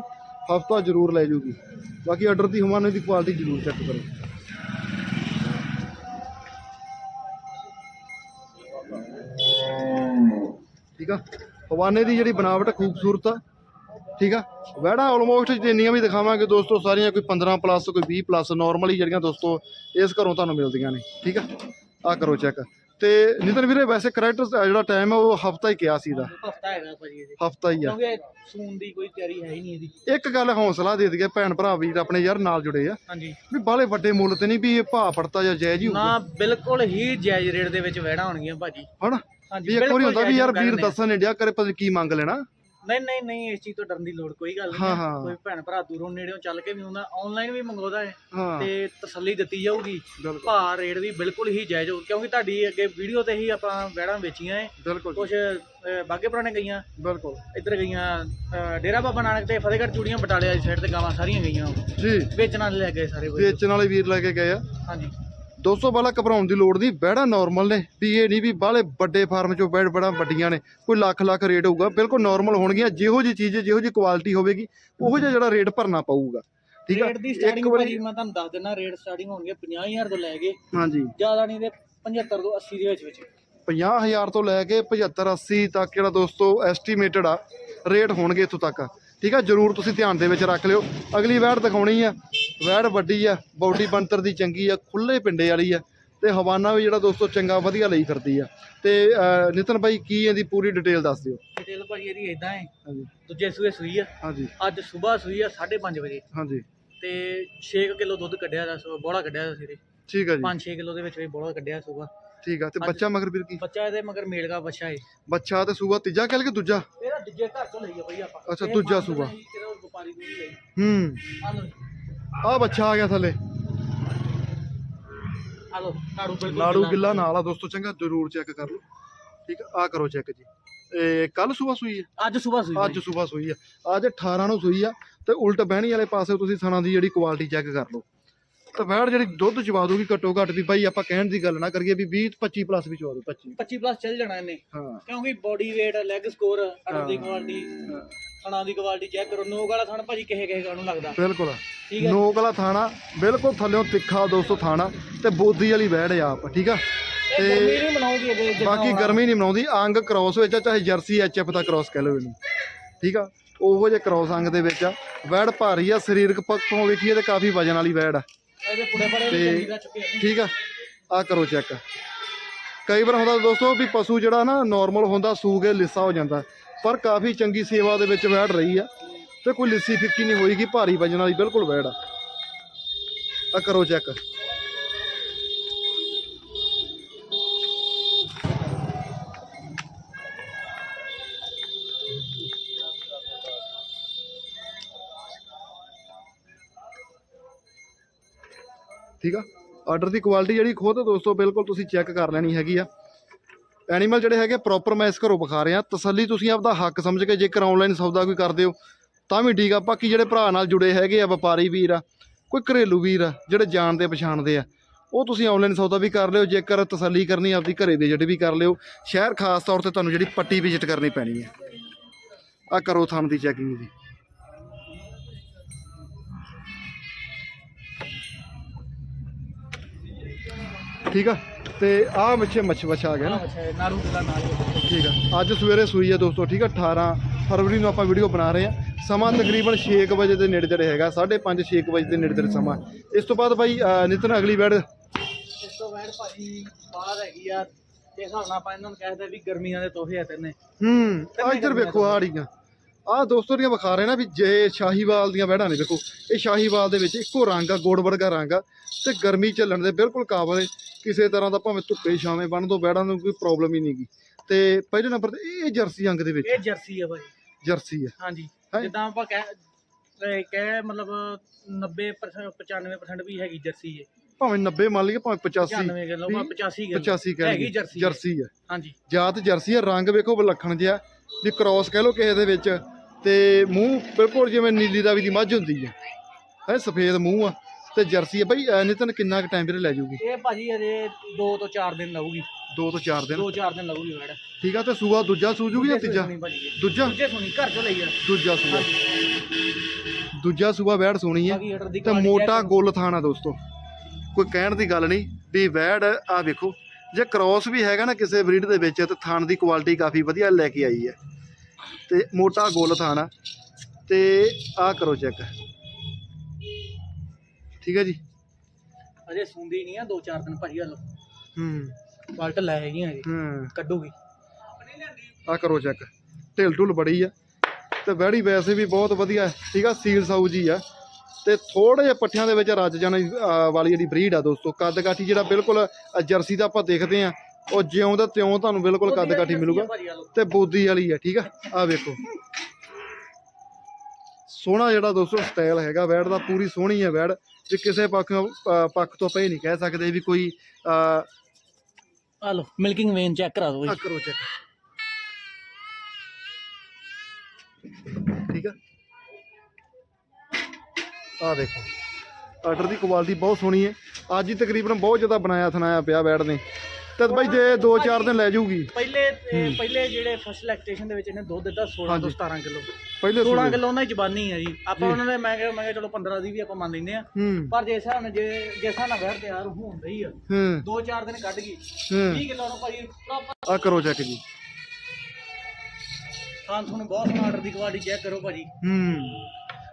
ਹਫਤਾ ਜ਼ਰੂਰ ਲੈ ਜੂਗੀ ਬਾਕੀ ਆਰਡਰ ਦੀ ਹਵਾਨੇ ਦੀ ਕੁਆਲਿਟੀ ਜ਼ਰੂਰ ਚੈੱਕ ਕਰੋ। ਠੀਕ ਆ? ਹਵਾਨੇ ਦੀ ਜਿਹੜੀ ਬਣਾਵਟ ਖੂਬਸੂਰਤ ਆ। ਠੀਕ ਆ? ਵੈੜਾ ਆਲਮੋਸਟ ਜਿੰਨੀਆਂ ਵੀ ਦਿਖਾਵਾਂਗੇ ਦੋਸਤੋ, ਸਾਰੀਆਂ ਕੋਈ 15 ਪਲੱਸ ਕੋਈ 20 ਪਲੱਸ ਨਾਰਮਲੀ ਜਿਹੜੀਆਂ ਦੋਸਤੋ, ਇਸ ਘਰੋਂ ਤੁਹਾਨੂੰ ਮਿਲਦੀਆਂ ਨੇ। ਠੀਕ ਆ? ਆ ਕਰੋ ਚੈੱਕ ਤੇ ਨਿਤਨ ਵੀਰੇ ਵੈਸੇ ਕਰੈਕਟ ਜਿਹੜਾ ਟਾਈਮ ਹੈ ਉਹ ਹਫਤਾ ਹੀ ਕਿਹਾ ਸੀ ਦਾ ਹਫਤਾ ਹੈਗਾ ਭਾਜੀ ਇਹਦੇ ਹਫਤਾ ਹੀ ਆ। ਕਿਉਂਕਿ ਸੂਨ ਦੀ ਕੋਈ ਤਿਆਰੀ ਹੈ ਹੀ ਨਹੀਂ ਇਹਦੀ। ਇੱਕ ਗੱਲ ਹੌਸਲਾ ਦੇ ਦਈਏ ਭੈਣ ਭਰਾ ਵੀਰ ਆਪਣੇ ਯਾਰ ਨਾਲ ਜੁੜੇ ਆ। ਹਾਂਜੀ। ਵੀ ਬਾਹਲੇ ਵੱਡੇ ਮੁੱਲ ਤੇ ਨਹੀਂ ਵੀ ਇਹ ਭਾਅ ਪੜਤਾ ਜਾਂ ਜਾਇਜ਼ ਹੀ ਹੋਊਗਾ। ਨਾ ਬਿਲਕੁਲ ਹੀ ਜਾਇਜ਼ ਰੇਟ ਦੇ ਵਿੱਚ ਵਹਿਣਾ ਹੋਣਗੀਆਂ ਭਾਜੀ। ਹਨਾ? ਹਾਂਜੀ ਵੀ ਇੱਕ ਵਾਰੀ ਹੁੰਦਾ ਵੀ ਯਾਰ ਵੀਰ ਦੱਸਣ ਨਹੀਂ ਡਿਆ ਕਰੇ ਪਤਾ ਨੀ ਕੀ ਮੰਗ ਲੈਣਾ। ਨਹੀਂ ਨਹੀਂ ਨਹੀਂ ਇਸ ਚੀਜ਼ ਤੋਂ ਡਰਨ ਦੀ ਲੋੜ ਕੋਈ ਗੱਲ ਨਹੀਂ ਹਾਂ, ਹੈ। ਹਾਂ। ਕੋਈ ਭੈਣ ਭਰਾ ਦੂਰੋਂ ਨੇੜਿਓਂ ਚੱਲ ਕੇ ਵੀ ਹੁੰਦਾ ਆਨਲਾਈਨ ਵੀ ਮੰਗਵਾਉਂਦਾ ਹੈ ਹਾਂ। ਤੇ ਤਸੱਲੀ ਦਿੱਤੀ ਜਾਊਗੀ। ਬਿਲਕੁਲ। ਭਾਅ ਰੇਟ ਵੀ ਬਿਲਕੁਲ ਹੀ ਜਾਇਜ਼ ਹੋਊ ਕਿਉਂਕਿ ਤੁਹਾਡੀ ਅੱਗੇ ਵੀਡੀਓ ਤੇ ਹੀ ਆਪਾਂ ਵਹਿੜਾਂ ਵੇਚੀਆਂ ਹੈ। ਬਿਲਕੁਲ ਕੁਝ ਬਾਗੇ ਪੁਰਾਣੇ ਗਈਆਂ। ਬਿਲਕੁਲ। ਇੱਧਰ ਗਈਆਂ ਅਹ, ਡੇਰਾ ਬਾਬਾ ਨਾਨਕ ਤੇ ਫਤਿਹਗੜ੍ਹ ਚੂੜੀਆਂ ਬਟਾਲੇ ਵਾਲੀ ਸਾਈਡ ਤੇ ਗਾਵਾਂ ਸਾਰੀਆਂ ਗਈਆਂ। ਜੀ। ਵੇਚਣ ਵਾਲੇ ਲੈ ਗਏ ਸਾਰੇ ਕੋਈ ਵੇਚਣ ਵਾਲੇ ਵੀਰ ਲੈ ਕੇ ਗਏ ਆ। ਹਾਂਜੀ। 200 ਵਾਲਾ ਘਬਰਾਉਣ ਦੀ ਲੋੜ ਨਹੀਂ ਬੈੜਾ ਨਾਰਮਲ ਨੇ ਵੀ ਇਹ ਨਹੀਂ ਵੀ ਬਾਹਲੇ ਵੱਡੇ ਫਾਰਮ ਚੋਂ ਬੈੜ ਬੜਾ ਵੱਡੀਆਂ ਨੇ ਕੋਈ ਲੱਖ ਲੱਖ ਰੇਟ ਹੋਊਗਾ ਬਿਲਕੁਲ ਨਾਰਮਲ ਹੋਣਗੀਆਂ ਜਿਹੋ ਜੀ ਚੀਜ਼ ਜਿਹੋ ਜੀ ਕੁਆਲਿਟੀ ਹੋਵੇਗੀ ਉਹੋ ਜਿਹਾ ਜਿਹੜਾ ਰੇਟ ਭਰਨਾ ਪਊਗਾ ਠੀਕ ਆ? ਰੇਟ ਦੀ ਸਟਾਰਟਿੰਗ ਭਾਜੀ ਮੈਂ ਤੁਹਾਨੂੰ ਦੱਸ ਦਿੰਦਾ ਰੇਟ ਸਟਾਰਟਿੰਗ ਹੋਣਗੇ 50000 ਤੋਂ ਲੈ ਕੇ ਹਾਂਜੀ। ਜ਼ਿਆਦਾ ਨਹੀਂ ਤੇ 75 ਤੋਂ 80 ਦੇ ਵਿੱਚ ਵਿੱਚ। 50000 ਤੋਂ ਲੈ ਕੇ 75 80 ਤੱਕ ਜਿਹੜਾ ਦੋਸਤੋ ਐਸਟੀਮੇਟਡ ਆ ਰੇਟ ਹੋਣਗੇ ਇੱਥੋਂ ਤੱਕ। ਠੀਕ ਆ ਜਰੂਰ ਤੁਸੀਂ ਧਿਆਨ ਦੇ ਵਿੱਚ ਰੱਖ ਲਿਓ। ਅਗਲੀ ਵੈੜ ਦਿਖਾਉਣੀ ਆ। ਵੈੜ ਵੱਡੀ ਆ ਬਾਡੀ ਬੰਤਰ ਦੀ ਚੰਗੀ ਆ ਖੁੱਲੇ ਪਿੰਡੇ ਵਾਲੀ ਆ ਤੇ ਹਵਾਨਾ ਵੀ ਜਿਹੜਾ ਦੋਸਤੋ ਚੰਗਾ ਵਧੀਆ ਲਈ ਫਿਰਦੀ ਆ। ਤੇ ਨਿਤਨ ਬਾਈ ਕੀ ਇਹਦੀ ਪੂਰੀ ਡਿਟੇਲ ਦੱਸ ਦਿਓ। ਡਿਟੇਲ ਭਾਜੀ ਇਹਦੀ ਇਦਾਂ ਹੈ ਹਾਂਜੀ। ਦੂਜੇ ਸੂਏ ਸੂਈ ਆ। ਹਾਂਜੀ। ਅੱਜ ਸਵੇਰ ਸੂਈ ਆ 5:30 ਵਜੇ। ਹਾਂਜੀ। ਤੇ 6 ਕਿਲੋ ਦੁੱਧ ਕੱਢਿਆ ਦਾ ਬੋੜਾ ਕੱਢਿਆ ਦਾ ਸਿਰੇ ਠੀਕ ਆ ਜੀ। 5-6 ਕਿਲੋ ਦੇ ਵਿੱਚ ਵੀ ਬੋੜਾ ਕੱਢਿਆ ਸੂਗਾ। ਠੀਕ ਆ ਤੇ ਬੱਚਾ ਮਗਰ ਵੀਰ ਕੀ? ਬੱਚਾ ਇਹਦੇ ਮਗਰ ਮੇਲ ਦਾ ਬੱਚਾ ਹੈ ਬੱਚਾ ਤੇ ਸੂਆ ਤੀਜਾ ਕਹਿ ਕੇ ਦੂਜਾ? ਇਹਦਾ ਦੂਜੇ ਘਰ ਤੋਂ ਲਈ ਆ ਬਈ ਆਪਾਂ। ਅੱਛਾ, ਦੂਜਾ ਵਪਾਰੀ ਨੂੰ ਲਈ। ਹੂੰ। ਆ ਬੱਚਾ ਆ ਗਿਆ ਥੱਲੇ। ਨਾੜੂ ਗਿੱਲਾ। ਨਾਲ ਆ ਦੋਸਤੋ ਚੰਗਾ ਜਰੂਰ ਚੈੱਕ ਕਰ ਲਓ। ਠੀਕ ਆ ਆ ਕਰੋ ਚੈੱਕ ਜੀ। ਇਹ ਕੱਲ ਸੂਆ ਸੂਈ ਹੈ ਅੱਜ ਸਵੇਰ ਸੂਈ ਅੱਜ ਸੂਬਾ ਸੂਈ ਆ। ਅੱਜ 18 ਨੂੰ ਸੂਈ ਆ ਤੇ ਉਲਟ ਬਹਿਣੀ ਵਾਲੇ ਪਾਸੇ ਤੁਸੀਂ ਸਣਾ ਦੀ ਜਿਹੜੀ ਕੁਆਲਿਟੀ ਚੈੱਕ ਕਰ ਲਓ। ਤੇ ਵੈੜ ਜਿਹੜੀ ਦੁੱਧ ਚਵਾ ਦੂਗੀ ਘੱਟੋ ਘੱਟ ਵੀ ਬਾਈ ਆਪਾਂ ਕਹਿਣ ਦੀ ਗੱਲ ਨਾ ਕਰੀਏ ਵੀ 20 25 ਪਲੱਸ ਵੀ ਚਵਾ ਦੂ 25 25 ਪਲੱਸ ਚੱਲ ਜਾਣਾ ਇਹਨੇ। ਹਾਂ। ਕਿਉਂਕਿ ਬੋਡੀ weight ਲੈਗ ਸਕੋਰ ਅੜਨ ਦੀ ਕੁਆਲਿਟੀ ਥਣਾ ਦੀ ਕੁਆਲਿਟੀ ਚੈੱਕ ਕਰੋ। ਨੋਕ ਵਾਲਾ ਥਣ ਭਾਜੀ ਕਿਸੇ ਕਿਸੇ ਕਾਨੂੰ ਲੱਗਦਾ। ਬਿਲਕੁਲ। ਠੀਕ ਹੈ। ਨੋਕ ਵਾਲਾ ਥਾਣਾ ਬਿਲਕੁਲ ਥੱਲਿਓਂ ਤਿੱਖਾ ਦੋਸਤੋ ਥਾਣਾ ਤੇ ਬੋਦੀ ਵਾਲੀ ਵੈੜ ਆ ਆਪ ਠੀਕ ਆ? ਗਰਮੀ ਨਹੀਂ ਜਿੰਨਾ ਬਾਕੀ। ਗਰਮੀ ਨਹੀਂ ਮਨਾਉਂਦੀ ਅੰਗ ਕ੍ਰਾਸ ਵਿੱਚ ਆ ਚਾਹੇ ਜਰਸੀ ਐਚਐਫ ਦਾ ਕ੍ਰਾਸ ਕਹਿ ਲਓ ਇਹਨੂੰ ਠੀਕ ਆ? ਉਹੋ ਜਿਹੇ ਕ੍ਰਾਸ ਅੰਗ ਦੇ ਵਿੱਚ ਆ। ਵੈੜ ਭਾਰੀ ਆ ਸਰੀਰਕ ਪੱਖੋਂ ਵੇਖੀਏ ਤੇ ਕਾਫੀ ਵਜਨ ਵਾਲੀ ਵੈੜ ਆ। ਇਹਦੇ ਪੁੜੇ ਚੰਗੀ ਚੁੱਕੇ ਨੇ ਠੀਕ ਆ ਆ ਕਰੋ ਚੈੱਕ। ਕਈ ਵਾਰ ਹੁੰਦਾ ਦੋਸਤੋ ਵੀ ਪਸ਼ੂ ਜਿਹੜਾ ਨਾ ਨਾਰਮਲ ਹੁੰਦਾ ਸੂ ਕੇ ਲਿੱਸਾ ਹੋ ਜਾਂਦਾ। ਪਰ ਕਾਫੀ ਚੰਗੀ ਸੇਵਾ ਦੇ ਵਿੱਚ ਵੈੜ ਰਹੀ ਆ। ਤੇ ਕੋਈ ਲਿੱਸੀ ਫਿੱਕੀ ਨਹੀਂ ਹੋਏਗੀ ਭਾਰੀ ਵਜਨ ਵਾਲੀ ਬਿਲਕੁਲ ਵੈੜ ਆ। ਆ ਕਰੋ ਚੈੱਕ। ਠੀਕ ਆ? ਆਰਡਰ ਦੀ ਕੁਆਲਿਟੀ ਜਿਹੜੀ ਖੁਦ ਦੋਸਤੋ, ਬਿਲਕੁਲ ਤੁਸੀਂ ਚੈੱਕ ਕਰ ਲੈਣੀ ਹੈਗੀ ਆ। ਐਨੀਮਲ ਜਿਹੜੇ ਹੈਗੇ ਪ੍ਰੋਪਰ ਮੈਂ ਇਸ ਘਰੋਂ ਵਿਖਾ ਰਿਹਾ। ਤਸੱਲੀ ਤੁਸੀਂ ਆਪਦਾ ਹੱਕ ਸਮਝ ਕੇ ਜੇਕਰ ਆਨਲਾਈਨ ਸੌਦਾ ਕੋਈ ਕਰਦੇ ਹੋ ਤਾਂ ਵੀ ਠੀਕ ਆ। ਬਾਕੀ ਜਿਹੜੇ ਭਰਾ ਨਾਲ ਜੁੜੇ ਹੈਗੇ ਆ, ਵਪਾਰੀ ਵੀਰ ਆ, ਕੋਈ ਘਰੇਲੂ ਵੀਰ ਆ, ਜਿਹੜੇ ਜਾਣਦੇ ਪਛਾਣਦੇ ਆ, ਉਹ ਤੁਸੀਂ ਆਨਲਾਈਨ ਸੌਦਾ ਵੀ ਕਰ ਲਿਓ। ਜੇਕਰ ਤਸੱਲੀ ਕਰਨੀ ਆਪਦੀ ਘਰੇ ਵਿਜ਼ਿਟ ਵੀ ਕਰ ਲਿਓ। ਸ਼ਹਿਰ ਖਾਸ ਤੌਰ ਤੇ ਤੁਹਾਨੂੰ ਜਿਹੜੀ ਪੱਟੀ ਵਿਜ਼ਿਟ ਕਰਨੀ ਪੈਣੀ ਹੈ ਆ ਕਰੋ ਥਾਂ ਦੀ ਚੈਕਿੰਗ ਜੀ। ਠੀਕ ਆ? ਤੇ ਆਹ ਮੱਛੇ ਮੱਛ ਮੱਛ ਆ ਗਿਆ ਨਾ? ਨਾਲ। ਠੀਕ ਆ। ਅੱਜ ਸਵੇਰੇ ਸੂਈ ਹੈ ਦੋਸਤੋ ਠੀਕ ਆ? 18 ਫਰਵਰੀ ਨੂੰ ਆਪਾਂ ਵੀਡੀਓ ਬਣਾ ਰਹੇ ਆ। ਸਮਾਂ ਤਕਰੀਬਨ 6 ਵਜੇ ਦੇ ਨੇੜੇ ਤੇੜੇ ਹੈਗਾ 5:30 6 ਵਜੇ ਦੇ ਨੇੜੇ ਤੇੜੇ ਸਮਾਂ। ਇਸ ਤੋਂ ਬਾਅਦ ਅਹ, ਨਿਤਨ ਅਗਲੀ ਵੈੜ ਇਸ ਤੋਂ ਬਾਅਦ ਭਾਜੀ ਬਾਹਰ ਹੈਗੀ ਆ। ਤੇ ਹਿਸਾਬ ਨਾਲ ਆਪਾਂ ਇਹਨਾਂ ਨੂੰ ਕਹਿੰਦੇ ਵੀ ਗਰਮੀਆਂ ਦੇ ਤੋਹਫੇ ਆ ਤੈਨੇ। ਹੂੰ ਆ ਇੱਧਰ ਵੇਖੋ ਆੜੀਆਂ ਆਹ ਦੋਸਤੋ ਦੀਆਂ ਵਿਖਾ ਰਹੇ ਨਾ ਵੀ ਜੇ ਸ਼ਾਹੀਵਾਲ ਦੀਆਂ ਵੈੜਾਂ ਨੇ ਵੇਖੋ ਇਹ ਸ਼ਾਹੀਵਾਲ ਦੇ ਵਿੱਚ ਇੱਕੋ ਰੰਗ ਆ ਗੋੜ ਵਰਗਾ ਰੰਗ ਆ ਤੇ ਗਰਮੀ ਚੱਲਣ ਦੇ ਬਿਲਕੁਲ ਕਾਬਲ ਹੈ ਕਿਸੇ ਤਰ੍ਹਾਂ ਦਾ ਭਾਵੇਂ ਧੁੱਪੇ ਛਾਵੇਂ ਬੰਨ ਦੋ ਵੈੜਾਂ ਨੂੰ ਕੋਈ ਪ੍ਰੋਬਲਮ ਹੀ ਨਹੀਂਗੀ ਤੇ ਪਹਿਲੇ ਨੰਬਰ ਤੇ ਇਹ ਜਰਸੀ ਅੰਗ ਦੇ ਵਿੱਚ। ਇਹ ਜਰਸੀ ਆ ਭਾਜੀ ਜਰਸੀ ਹੈ ਹਾਂਜੀ। ਹੈਂ? ਜਿੱਦਾਂ ਆਪਾਂ ਕਹਿ ਕਹਿ ਮਤਲਬ 90% 95% ਵੀ ਹੈਗੀ ਜਰਸੀ ਹੈ ਭਾਵੇਂ 90 ਮੰਨ ਲਈਏ ਭਾਵੇਂ 85 95 ਕਿਲੋ ਵੀ 85 ਕਿਲੋ 85 ਕਹਿ ਹੈਗੀ ਲਈਏ ਜਰਸੀ ਹੈ। ਜਰਸੀ ਹੈ ਹਾਂਜੀ। ਜਾਤ ਜਰਸੀ ਹੈ ਰੰਗ ਵੇਖੋ ਵਿਲੱਖਣ ਜਿਹਾ। ਵੀ ਕ੍ਰਾਸ ਕਹਿ ਲਓ ਕਿਸੇ ਦੇ ਵਿੱਚ। ਤੇ ਮੂੰਹ ਬਿਲਕੁਲ ਜਿਵੇਂ ਨੀਲੀ ਰਾਵੀ ਦੀ ਮੱਝ ਹੁੰਦੀ ਹੈ। ਹੈ ਸਫੇਦ ਮੂੰਹ ਆ। ਤੇ ਜਰਸੀ ਹੈ ਬਾਈ ਨਿਤਨ ਕਿੰਨਾ ਕੁ ਟਾਈਮ ਵੀਰੇ ਲੈ ਜਾਊਗੀ? ਇਹ ਭਾਜੀ ਅਜੇ 2 ਤੋਂ 4 ਦਿਨ ਲਾਊਗੀ। 2 ਤੋਂ 4 ਦਿਨ? 2-4 ਦਿਨ ਲਾਊਗੀ ਵੜ ਠੀਕ ਆ ਤੇ ਸੂਆ ਦੂਜਾ ਸੂਜੂਗੀ ਜਾਂ ਤੀਜਾ? ਦੂਜਾ? ਦੂਜੇ ਸੁਣੀ ਘਰ ਚੋਂ ਲਈ ਆ। ਦੂਜਾ ਸੂਆ। ਦੂਜਾ ਸੂਆ ਵੈੜ ਸੋਣੀ ਦੀ ਤੇ ਮੋਟਾ ਗੋਲ ਥਾਣਾ ਦੋਸਤੋ। ਕੋਈ ਕਹਿਣ ਦੀ ਗੱਲ ਨਹੀਂ ਵੀ ਵੈੜ ਆ ਵੇਖੋ। ਜੇ ਕ੍ਰਾਸ ਵੀ ਹੈਗਾ ਨਾ ਕਿਸੇ ਬਰੀਡ ਦੇ ਵਿੱਚ ਤੇ ਥਾਣ ਦੀ ਕੁਆਲਿਟੀ ਕਾਫੀ ਵਧੀਆ ਲੈ ਕੇ ਆਈ ਹੈ। ਤੇ ਮੋਟਾ ਗੋਲ ਥਾਣਾ ਤੇ ਆ ਕਰੋ ਚੈੱਕ। ਠੀਕ ਹੈ ਜੀ? ਅਜੇ ਸੁੰਦੀ ਨਹੀਂ ਆ 2-4 ਦਿਨ ਭਾਜੀ ਹਲੋ। ਹੂੰ। ਪਲਟ ਲੈ ਹੈਗੀਆਂ ਜੀ ਹੂੰ। ਕੱਢੂਗੀ। ਆ ਕਰੋ ਚੈੱਕ। ਢਿਲ ਢੁਲ ਬੜੀ ਆ। ਤੇ ਵੈੜੀ ਵੈਸੇ ਵੀ ਬਹੁਤ ਵਧੀਆ। ਠੀਕ ਆ ਸੀਲ ਸਾਊ ਜੀ ਆ। ਤੇ ਥੋੜੇ ਜਿਹੇ ਪੱਠਿਆਂ ਦੇ ਵਿੱਚ ਰੱਜ ਜਾਣ ਵਾਲੀ ਜਿਹੜੀ ਬਰੀਡ ਆ ਦੋਸਤੋ ਕੱਦ ਕਾਠੀ ਜਿਹੜਾ ਬਿਲਕੁਲ ਜਰਸੀ ਦਾ ਆਪਾਂ ਦੇਖਦੇ ਆ। ਉਹ ਜਿਉਂ ਦਾ ਤਿਉਂ ਤੁਹਾਨੂੰ ਬਿਲਕੁਲ ਕੱਦ ਕਾਠੀ ਮਿਲੂਗਾ। ਤੇ ਬੋਦੀ ਵਾਲੀ ਹੈ ਠੀਕ ਆ? ਆ ਵੇਖੋ। ਸੋਹਣਾ ਜਿਹੜਾ ਦੋਸਤੋ ਸਟਾਈਲ ਹੈਗਾ ਵੈੜ ਦਾ ਪੂਰੀ ਸੋਹਣੀ ਹੈ ਵੈੜ ਜੇ ਕਿਸੇ ਪੱਖ ਪੱਖ ਤੋਂ ਇਹ ਨਹੀਂ ਕਹਿ ਸਕਦੇ ਵੀ ਕੋਈ ਅ, ਹਲੋ ਮਿਲਕਿੰਗ ਵੇਨ ਚੈੱਕ ਕਰਾ ਦਿਓ ਆ ਕਰੋ ਚੈੱਕ ਠੀਕ ਆ? ਆ ਦੇਖੋ ਆਰਡਰ ਦੀ ਕੁਆਲਿਟੀ ਬਹੁਤ ਸੋਹਣੀ ਹੈ। ਅੱਜ ਹੀ ਤਕਰੀਬਨ ਬਹੁਤ ਜ਼ਿਆਦਾ ਬਣਾਇਆ ਥਨਾਇਆ ਪਿਆ ਬੈਡ ਨੇ। ਤੇ ਬਾਈ ਜੇ 2-4 ਦਿਨ ਲੈ ਜਾਊਗੀ। ਪਹਿਲੇ ਇਹ ਪਹਿਲੇ ਜਿਹੜੇ ਫਸਟ ਲੈਕਟੇਸ਼ਨ ਦੇ ਵਿੱਚ ਇਹਨੇ ਦੁੱਧ ਦਿੱਤਾ 16 ਤੋਂ 17 ਕਿਲੋ। ਪਹਿਲੇ 16 ਸੂਏ। ਕਿਲੋ ਉਹਨਾਂ ਦੀ ਜ਼ਬਾਨੀ ਹੈ ਜੀ। ਆਪਾਂ ਉਹਨਾਂ ਦੇ ਮੈਂ ਕਿਹਾ ਮੈਂ ਕਿਹਾ ਚਲੋ 15 ਦੀ ਵੀ ਆਪਾਂ ਮੰਨ ਲੈਂਦੇ ਆ ਹੂੰ। ਪਰ ਜੇ ਹਿਸਾਬ ਨਾਲ ਜੇ ਜੇ ਹਿਸਾਬ ਨਾਲ ਵੈਰ ਤਿਆਰ ਹੁੰਦਾ ਹੀ ਆ ਹੂੰ। 2-4 ਦਿਨ ਕੱਢ ਗਈ। ਹੂੰ। 20 ਕਿਲੋ ਨੂੰ ਪ੍ਰੋਪਰ ਆ ਕਰੋ ਚੈੱਕ ਜੀ। ਖਾਨ ਤੁਹਾਨੂੰ ਬਹੁਤ ਆਰਡਰ ਦੀ ਕੁਆਲਿਟੀ ਚੈੱਕ ਕਰੋ ਭਾਜੀ। ਹੂੰ।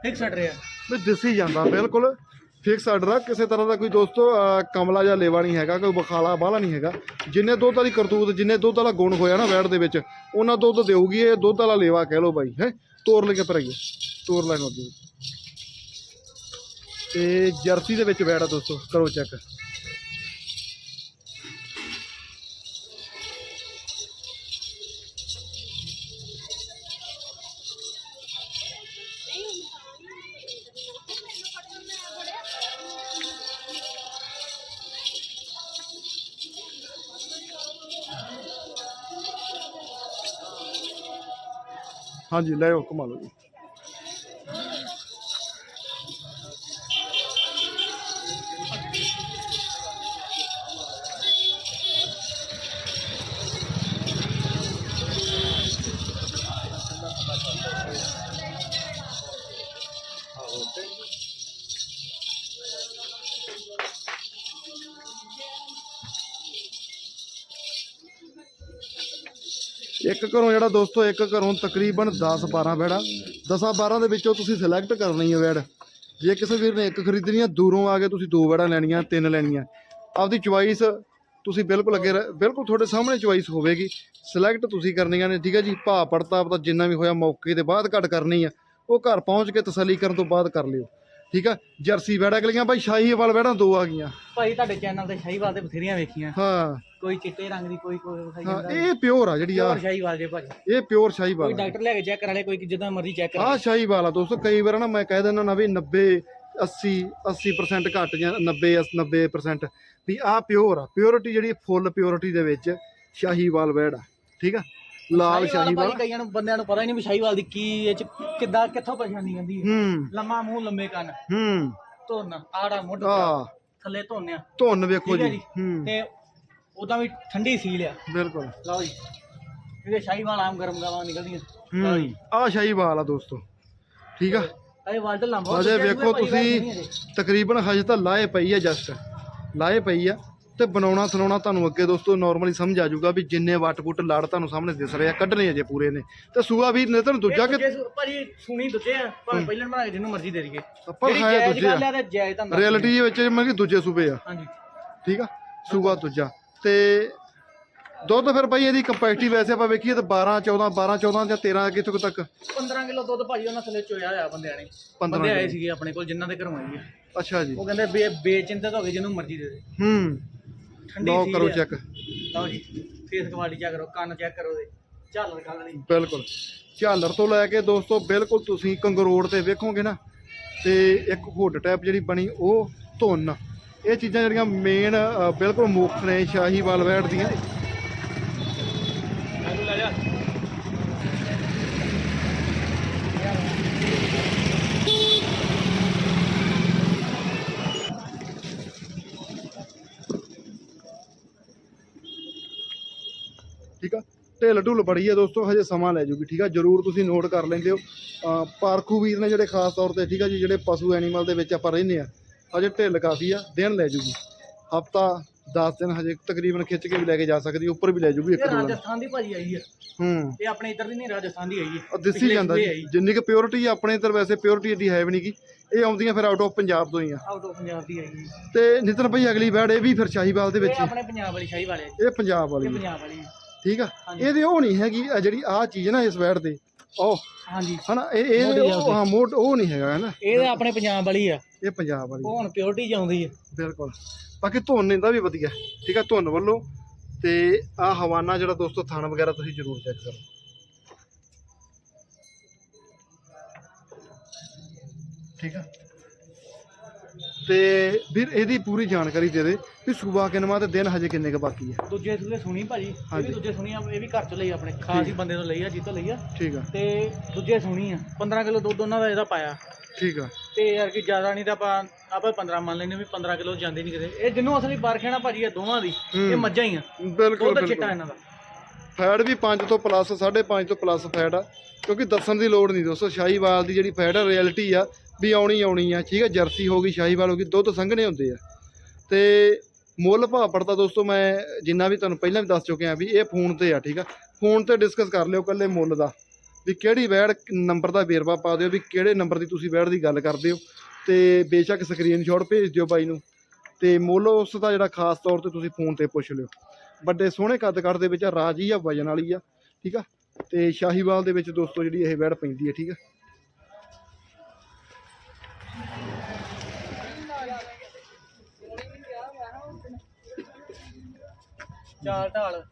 ਫਿਕਸ ਛੱਡ ਰਿਹਾ। ਵੀ ਦਿਸੀ ਜਾਂਦਾ ਬਿਲਕੁਲ। ਫਿਕਸ ਆਰਡਰ ਆ। ਕਿਸੇ ਤਰ੍ਹਾਂ ਦਾ ਕੋਈ ਦੋਸਤੋ ਕਮਲਾ ਜਾਂ ਲੇਵਾ ਨਹੀਂ ਹੈਗਾ, ਕੋਈ ਬਖਾਲਾ ਬਾਹਲਾ ਨਹੀਂ ਹੈਗਾ। ਜਿੰਨੇ ਦੁੱਧ ਵਾਲੀ ਕਰਤੂਤ, ਜਿੰਨੇ ਦੁੱਧ ਵਾਲਾ ਗੁਣ ਹੋਇਆ ਨਾ ਵੈੜ ਦੇ ਵਿੱਚ, ਉਹਨਾਂ ਦੁੱਧ ਦੇਊਗੀ ਇਹ ਦੁੱਧ ਵਾਲਾ ਲੇਵਾ ਕਹਿ ਲਓ ਬਾਈ, ਹੈ? ਤੋਰ ਲੈ ਕੇ ਭਰਾਈਏ ਤੋਰ ਲੈਣ ਅੱਗੇ ਤੇ ਜਰਸੀ ਦੇ ਵਿੱਚ ਵੈੜ ਆ ਦੋਸਤੋ, ਕਰੋ ਚੈੱਕ ਹਾਂਜੀ ਲੈ ਆਓ ਘੁਮਾ ਲਓ ਜੀ ਇੱਕ ਘਰੋਂ ਜਿਹੜਾ ਦੋਸਤੋ ਇੱਕ ਘਰੋਂ ਤਕਰੀਬਨ 10 12 ਵੈੜਾ 10 12 ਦੇ ਵਿੱਚੋਂ ਤੁਸੀਂ ਸਿਲੈਕਟ ਕਰਨੀ ਹੈ ਵੈੜ ਜੇ ਕਿਸੇ ਵੀਰ ਨੇ ਇੱਕ ਖਰੀਦਣੀ ਹੈ ਦੂਰੋਂ ਆ ਕੇ ਤੁਸੀਂ ਦੋ ਵੈੜਾਂ ਲੈਣੀਆਂ ਤਿੰਨ ਲੈਣੀਆਂ। ਆਪਦੀ ਚੁਆਇਸ ਤੁਸੀਂ ਬਿਲਕੁਲ ਅੱਗੇ ਬਿਲਕੁਲ ਤੁਹਾਡੇ ਸਾਹਮਣੇ ਚੁਆਇਸ ਹੋਵੇਗੀ। ਸਿਲੈਕਟ ਤੁਸੀਂ ਕਰਨੀਆਂ ਨੇ ਠੀਕ ਹੈ ਜੀ? ਭਾਅ ਪੜਤਾ ਆਪਦਾ ਜਿੰਨਾ ਵੀ ਹੋਇਆ ਮੌਕੇ ਦੇ ਬਾਅਦ ਘੱਟ ਕਰਨੀ ਆ। ਉਹ ਘਰ ਪਹੁੰਚ ਕੇ ਤਸੱਲੀ ਕਰਨ ਤੋਂ ਬਾਅਦ ਕਰ ਲਿਓ। ਠੀਕ ਆ? ਜਰਸੀ ਵੈੜਾ ਗਲੀਆਂ ਬਾਈ ਸ਼ਾਹੀ ਵਾਲ ਵੈੜਾਂ ਦੋ ਆ ਗਈਆਂ। ਭਾਈ ਤੁਹਾਡੇ ਚੈਨਲ ਤੇ ਸ਼ਾਹੀਵਾਲ ਦੇ ਬਥੇਰੀਆਂ ਵੇਖੀਆਂ। ਹਾਂ। ਕੋਈ ਚਿੱਟੇ ਰੰਗ ਦੀ ਕੋਈ ਕੋਈ ਵਿਖਾਈ ਹਾਂ ਜਾਂਦਾ ਇਹ ਪਿਓਰ ਆ ਜਿਹੜੀ ਆ। ਹੋਰ ਸ਼ਾਹੀਵਾਲ ਜੇ ਭਾਜੀ। ਇਹ ਪਿਓਰ ਕੋਈ ਵਾਲ ਆ। ਡਾਕਟਰ ਲੈ ਕੇ ਚੈੱਕ ਕਰਾ ਲੇ ਕੋਈ ਜਿੱਦਾਂ ਮਰਜ਼ੀ ਚੈੱਕ ਕਰਾ ਆਹ ਸ਼ਾਹੀ ਵਾਲਾ ਦੋਸਤੋ ਕਈ ਵਾਰ ਨਾ ਮੈਂ ਕਹਿ ਦਿੰਦਾ ਨਾ ਵੀ 90 80 80% ਘੱਟ ਜਾਂ 90 90% ਵੀ ਆਹ ਪਿਓਰ ਆ ਪਿਓਰਿਟੀ ਜਿਹੜੀ ਫੁੱਲ ਪਿਓਰਿਟੀ ਦੇ ਵਿੱਚ ਸ਼ਾਹੀਵਾਲ ਵੈੜ ਆ ਠੀਕ ਆ? ਲਾਲ ਸ਼ਾਹੀਵਾਲ ਭਾਜੀ ਕਈਆਂ ਨੂੰ ਬੰਦਿਆਂ ਨੂੰ ਪਤਾ ਹੀ ਨਹੀਂ ਵੀ ਸ਼ਾਹੀਵਾਲ ਦੀ ਕੀ ਇਹ ਚ ਕਿੱਦਾਂ ਕਿੱਥੋਂ ਪਛਾਣੀ ਜਾਂਦੀ ਹੈ। ਹੂੰ। ਲੰਮਾ ਮੂੰਹ ਲੰਮੇ ਕੰਨ। ਹੂੰ। ਧੁੰਨ ਆੜਾ ਮੁੱਢ ਆ ਥੱਲੇ ਧੁੰਨ ਆ। ਧੁੰਨ ਵੇਖੋ ਠੀਕ ਹੈ ਜੀ। ਜੀ। ਹੂੰ। ਤੇ ਉਦਾਂ ਵੀ ਠੰਡੀ ਸੀਲ ਆ। ਬਿਲਕੁਲ। ਲਓ ਜੀ। ਇਹਦੇ ਸ਼ਾਹੀਵਾਲ ਆਮ ਗਰਮ ਗਾਵਾਂ ਨਿਕਲਦੀਆਂ। ਲਓ ਹੂੰ ਜੀ। ਆਹ ਸ਼ਾਹੀਵਾਲ ਆ ਦੋਸਤੋ। ਠੀਕ ਆ? ਅਜੇ ਵਾਲ ਢੱਲਾਂ ਬਹੁਤ ਅਜੇ ਵੇਖੋ ਤੁਸੀਂ। ਤਕਰੀਬਨ ਹਜੇ ਤਾਂ ਲਾਏ ਪਈ ਆ ਜਸਟ। ਲਾਏ ਪਈ ਆ ਤੇ ਬਣਾਉਣਾ ਸੁਣਾਉਣਾ ਤੁਹਾਨੂੰ ਅੱਗੇ ਦੋਸਤੋ ਨਾਰਮਲੀ ਸਮਝ ਆ ਜਾਊਗਾ ਵੀ ਜਿੰਨੇ ਵੱਟ ਪੁੱਟ ਲੜ ਤੁਹਾਨੂੰ ਸਾਹਮਣੇ ਦਿਸ ਰਹੇ ਆ ਕੱਢਣੇ ਅਜੇ ਪੂਰੇ ਨੇ। ਤੇ ਸੂਆ ਵੀ ਦੂਜਾ ਕਿ ਦੂਜੇ ਸੂ- ਭਾਜੀ ਸੁਣੀ ਦੂਜੇ ਆ ਭਾਵੇਂ ਪਹਿਲਾਂ ਬਣਾ ਕੇ ਜਿਹਨੂੰ ਮਰਜ਼ੀ ਦੇ ਦਈਏ। ਆਪਾਂ ਜਿਹੜੀ ਹੈ ਜਾਇਜ਼ ਦੂਜੇ ਗੱਲ ਆ ਆ ਤੇ ਜਾਇਜ਼ ਤਾਂ ਰਿਐਲਿਟੀ ਵਿੱਚ ਮਤਲਬ ਕਿ ਦੂਜੇ ਸੂਬੇ ਆ। ਹਾਂਜੀ। ਠੀਕ ਆ? ਸੂਆ ਦੂਜਾ। ਤੇ ਦੁੱਧ ਫਿਰ ਭਾਈ ਇਹਦੀ ਕੰਪੈਕਟਿਵ ਵੈਸੇ ਆਪਾਂ ਵੇਖੀਏ ਤਾਂ 12 14 12 14 ਜਾਂ 13 ਕਿੱਥੋਂ ਤੱਕ? 15 ਕਿਲੋ ਦੁੱਧ ਭਾਜੀ ਉਹਨਾਂ ਥੱਲੇ ਚੋਇਆ ਹੋਇਆ ਬੰਦਿਆਂ ਨੇ। 15 ਬੰਦੇ ਆਏ। ਸੀਗੇ ਆਪਣੇ ਕੋਲ ਜਿਨ੍ਹਾਂ ਦੇ ਘਰੋਂ ਆਈ ਹੈ ਅੱਛਾ ਜੀ। ਉਹ ਕਹਿੰਦੇ ਬੇ ਬੇਚਿੰਤਤ ਹੋ ਗਏ ਜਿਹਨੂੰ ਮਰਜ਼ੀ ਦੇ ਦੇ। ਹੂੰ। ਠੰਡੀ ਲਓ ਸੀ ਕਰੋ ਚੈੱਕ ਲਓ ਜੀ ਫੇਸ ਕੁਆਲਿਟੀ ਚੈੱਕ ਕਰੋ ਕੰਨ ਚੈੱਕ ਕਰੋ ਦੇ ਝਾਲਰ ਗੱਲ ਨਹੀਂ? ਬਿਲਕੁਲ। ਝਾਲਰ ਤੋਂ ਲੈ ਕੇ ਦੋਸਤੋ ਬਿਲਕੁਲ ਤੁਸੀਂ ਕੰਗਰੋੜ ਤੇ ਵੇਖੋਗੇ ਨਾ ਤੇ ਇੱਕ ਹੁੱਡ ਟੈਪ ਜਿਹੜੀ ਬਣੀ ਉਹ ਧੁੰਨ। ਇਹ ਚੀਜ਼ਾਂ ਜਿਹੜੀਆਂ ਮੇਨ ਬਿਲਕੁਲ ਮੁੱਖ ਨੇ ਸ਼ਾਹੀਵਾਲ ਵੈੜ ਦੀਆਂ। ਠੀਕ ਆ? ਢਿੱਲ ਢੁੱਲ ਬੜੀ ਹੈ ਦੋਸਤੋ, ਹਜੇ ਸਮਾਂ ਲੈ ਜੂਗੀ, ਠੀਕ ਆ? ਜਰੂਰ ਤੁਸੀਂ ਨੋਟ ਕਰ ਲੈਂਦੇ ਹੋ। ਪਾਰਖੂ ਵੀਰ ਨੇ ਜਿਹੜੇ ਖਾਸ ਤੌਰ ਤੇ, ਠੀਕ ਆ ਜੀ, ਜਿਹੜੇ ਪਸ਼ੂ ਐਨੀਮਲ ਦੇ ਵਿੱਚ ਆਪਾਂ ਰਹਿੰਦੇ ਆ ਹਜੇ ਢਿੱਲ ਕਾਫੀ ਆ ਦਿਨ ਲੈ ਜੂਗੀ। ਹਫਤਾ 10 ਦਿਨ ਹਜੇ ਤਕਰੀਬਨ ਖਿੱਚ ਕੇ ਵੀ ਲੈ ਕੇ ਜਾ ਸਕਦੀ ਉੱਪਰ ਵੀ ਲੈ ਜੂਗੀ ਇੱਕ ਇਹ ਦੋ ਦਿਨ। ਰਾਜਸਥਾਨ ਦੀ ਭਾਜੀ ਆਈ ਹੈ ਹੂੰ। ਇਹ ਆਪਣੇ ਇੱਧਰ ਦੀ ਨਹੀਂ ਰਾਜਸਥਾਨ ਦੀ ਆਈ ਹੈ ਉਹ ਦਿਸੀ ਪਿਛਲੇ ਜਾਂਦਾ ਸੂਏ ਜੀ। ਆਈ। ਜਿੰਨੀ ਕੁ ਪਿਓਰਿਟੀ ਆਪਣੇ ਇੱਧਰ ਵੈਸੇ ਪਿਓਰਿਟੀ ਏਡੀ ਹੈ ਵੀ ਨਹੀਂਗੀ ਇਹ ਆਉਂਦੀਆਂ ਫਿਰ ਆਊਟ ਆਫ ਪੰਜਾਬ ਤੋਂ ਹੀ ਆ। ਆਊਟ ਆਫ ਪੰਜਾਬ ਦੀ ਆਈ ਹੈ ਤੇ ਨਿਤਨ ਭਾਈ ਅਗਲੀ ਬੈੜ ਇਹ ਵੀ ਫਿਰ ਸ਼ਾਹੀਵਾਲ ਦੇ ਵਿੱਚ ਇਹ ਹੀ। ਆਪਣੇ ਪੰਜਾਬ ਵਾਲੀ ਸ਼ਾਹੀ ਵਾਲੇ ਇਹ ਇਹ ਪੰਜਾਬ ਵਾਲੀ ਆ। ਪੰਜਾਬ ਵਾਲੀ ਹੈ। ਠੀਕ ਆ। ਇਹਦੇ ਉਹ ਨਹੀਂ ਹੈਗੀ ਜਿਹੜੀ ਆਹ ਚੀਜ਼ ਨਾ ਇਸ ਬੈੜ ਤੇ। ਉਹ ਹਾਂਜੀ। ਹਨਾ ਇਹ ਆ ਉਹ ਹਾਂ ਮੋਟ ਉਹ ਨਹੀਂ ਹੈਗਾ ਹੈ ਨਾ ਇਹ ਤਾਂ ਆਪਣੇ ਪੰਜਾਬ ਵਾਲੀ ਆ। ਇਹ ਪੰਜਾਬ ਵਾਲੀ। ਉਹ ਹੁਣ ਪਿਓਰਟੀ ਚ ਆਉਂਦੀ ਹੈ ਬਿਲਕੁਲ। ਬਾਕੀ ਧੁੰਨ ਇਹਦਾ ਵੀ ਵਧੀਆ। ਠੀਕ ਆ ਧੁੰਨ ਵੱਲੋਂ। ਤੇ ਆ ਹਵਾਨਾ ਜਿਹੜਾ ਦੋਸਤੋ ਥਣ ਵਗੈਰਾ ਤੁਸੀਂ ਜ਼ਰੂਰ ਚੈੱਕ ਕਰੋ। ਠੀਕ ਆ? ਤੇ ਵੀਰ ਇਹਦੀ ਪੂਰੀ ਜਾਣਕਾਰੀ ਦੇ ਦੇ। ਵੀ ਸੂਬਾ ਕਿਨਵਾ ਤੇ ਦਿਨ ਹਜੇ ਕਿੰਨੇ ਕੁ ਬਾਕੀ ਆ। ਦੂਜੇ ਸੂਏ ਸੁਣੀ ਭਾਜੀ ਇਹ ਹਾਂਜੀ। ਵੀ ਦੂਜੇ ਸੁਣੀ ਆ ਇਹ ਵੀ ਘਰ ਚ ਲਈ ਆਪਣੇ ਖਾਸ ਹੀ ਬੰਦੇ ਤੋਂ ਲਈ ਆ ਜਿੱਤੋਂ ਲਈ ਆ। ਠੀਕ ਆ। ਤੇ ਦੂਜੇ ਸੁਣੀ ਆ 15 ਕਿਲੋ ਦੁੱਧ ਉਹਨਾਂ ਦਾ ਇਹਦਾ ਪਾਇਆ। ਠੀਕ ਆ। ਤੇ ਯਾਰ ਕਿ ਜ਼ਿਆਦਾ ਨਹੀਂ ਤਾਂ ਆਪਾਂ ਆਪਾਂ 15 ਮੰਨ ਲੈਨੇ ਵੀ 15 ਕਿਲੋ ਜਾਂਦੇ ਨਹੀਂ ਕਿਤੇ। ਇਹ ਜਿੰਨੂੰ ਅਸਲੀ ਬਾਰਖੇਣਾ ਭਾਜੀ ਇਹ ਦੋਵਾਂ ਦੀ ਇਹ। ਮੱਝਾਂ ਹੀ ਆ। ਬਿਲਕੁਲ ਦੁੱਧ ਚਿੱਟਾ ਬਿਲਕੁਲ ਇਹਨਾਂ ਦਾ। ਫੈਟ ਵੀ 5 ਤੋਂ ਪਲੱਸ 5.5 ਤੋਂ ਪਲੱਸ ਫੈਟ ਆ। ਕਿਉਂਕਿ ਦੱਸਣ ਦੀ ਲੋੜ ਨਹੀਂ ਦੋਸਤੋ ਸ਼ਾਹੀਵਾਲ ਦੀ ਜਿਹੜੀ ਫੈਟ ਆ ਰਿਐਲਿਟੀ ਆ ਵੀ ਆਉਣੀ ਆਉਣੀ ਆ। ਠੀਕ ਆ ਜਰਸੀ ਹੋ ਗਈ ਸ਼ਾਹੀਵਾਲ ਹੋ ਗਈ ਦੁੱਧ ਸੰਘਣੇ ਹੁੰਦੇ ਆ। ਤੇ ਮੁੱਲ ਭਾਅ ਪੜਦਾ ਦੋਸਤੋ ਮੈਂ ਜਿੰਨਾ ਵੀ ਤੁਹਾਨੂੰ ਪਹਿਲਾਂ ਵੀ ਦੱਸ ਚੁੱਕਿਆ ਵੀ ਇਹ ਫੋਨ ਤੇ ਆ ਠੀਕ ਆ? ਫੋਨ ਤੇ ਡਿਸਕਸ ਕਰ ਲਿਓ ਕੱਲੇ ਮੁੱਲ ਦਾ ਵੀ ਕਿਹੜੀ ਵੈੜ ਨੰਬਰ ਦਾ ਵੇਰਵਾ ਪਾ ਦਿਓ ਵੀ ਕਿਹੜੇ ਨੰਬਰ ਦੀ ਤੁਸੀਂ ਵੈੜ ਦੀ ਗੱਲ ਕਰਦੇ ਹੋ ਤੇ ਬੇਸ਼ੱਕ ਸਕਰੀਨਸ਼ਾਟ ਭੇਜ ਦਿਓ ਬਾਈ ਨੂੰ ਤੇ ਮੁੱਲ ਉਸ ਦਾ ਜਿਹੜਾ ਖਾਸ ਤੌਰ ਤੇ ਤੁਸੀਂ ਫੋਨ ਤੇ ਪੁੱਛ ਲਿਓ। ਵੱਡੇ ਸੋਹਣੇ ਕੱਦ ਕੱਦ ਦੇ ਵਿੱਚ ਆ, ਰਾਜੀ ਆ ਵਜਨ ਵਾਲੀ ਆ ਠੀਕ ਆ? ਤੇ ਸ਼ਾਹੀਵਾਲ ਦੇ ਵਿੱਚ ਦੋਸਤੋ ਜਿਹੜੀ ਇਹ ਵੈੜ ਪੈਂਦੀ ਹੈ ਠੀਕ ਆ? ਚਾਲ ਢਾਲ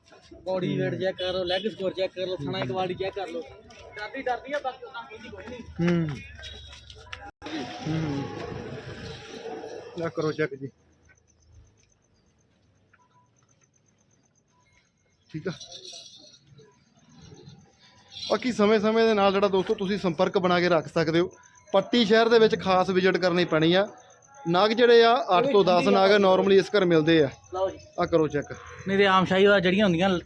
ਬੋਡੀ weight ਚੈੱਕ ਕਰ ਲਓ ਲੈਗ ਸਕੋਰ ਚੈੱਕ ਕਰ ਲਓ ਥਣਾ ਕੁਆਲਿਟੀ ਚੈੱਕ ਕਰ ਲਓ ਡਰਦੀ ਡਰਦੀ ਆ ਬਾਕੀ ਉਹਨਾਂ ਕੋਈ ਨਹੀਂ ਹੂੰ। ਹੂੰ। ਲੈ ਕਰੋ ਚੈੱਕ ਜੀ। ਠੀਕ ਆ। ਬਾਕੀ ਸਮੇਂ-ਸਮੇਂ ਦੇ ਨਾਲ ਜਿਹੜਾ ਦੋਸਤੋ ਤੁਸੀਂ ਸੰਪਰਕ ਬਣਾ ਕੇ ਰੱਖ ਸਕਦੇ ਹੋ। ਪੱਟੀ ਸ਼ਹਿਰ ਦੇ ਵਿੱਚ ਖਾਸ ਵਿਜ਼ਿਟ ਕਰਨੀ ਪੈਣੀ ਆ। ਨਾਗ ਜਿਹੜੇ ਆ 8 ਤੋਂ 10 ਨਾਗ ਨਾਰਮਲੀ ਇਸ ਘਰ ਮਿਲਦੇ ਆ। ਲਓ ਜੀ। ਆ ਕਰੋ ਚੈੱਕ ਨਹੀਂ ਤੇ ਆਮ ਸ਼ਾਹੀ ਦਾ ਜਿਹੜੀਆਂ ਹੁੰਦੀਆਂ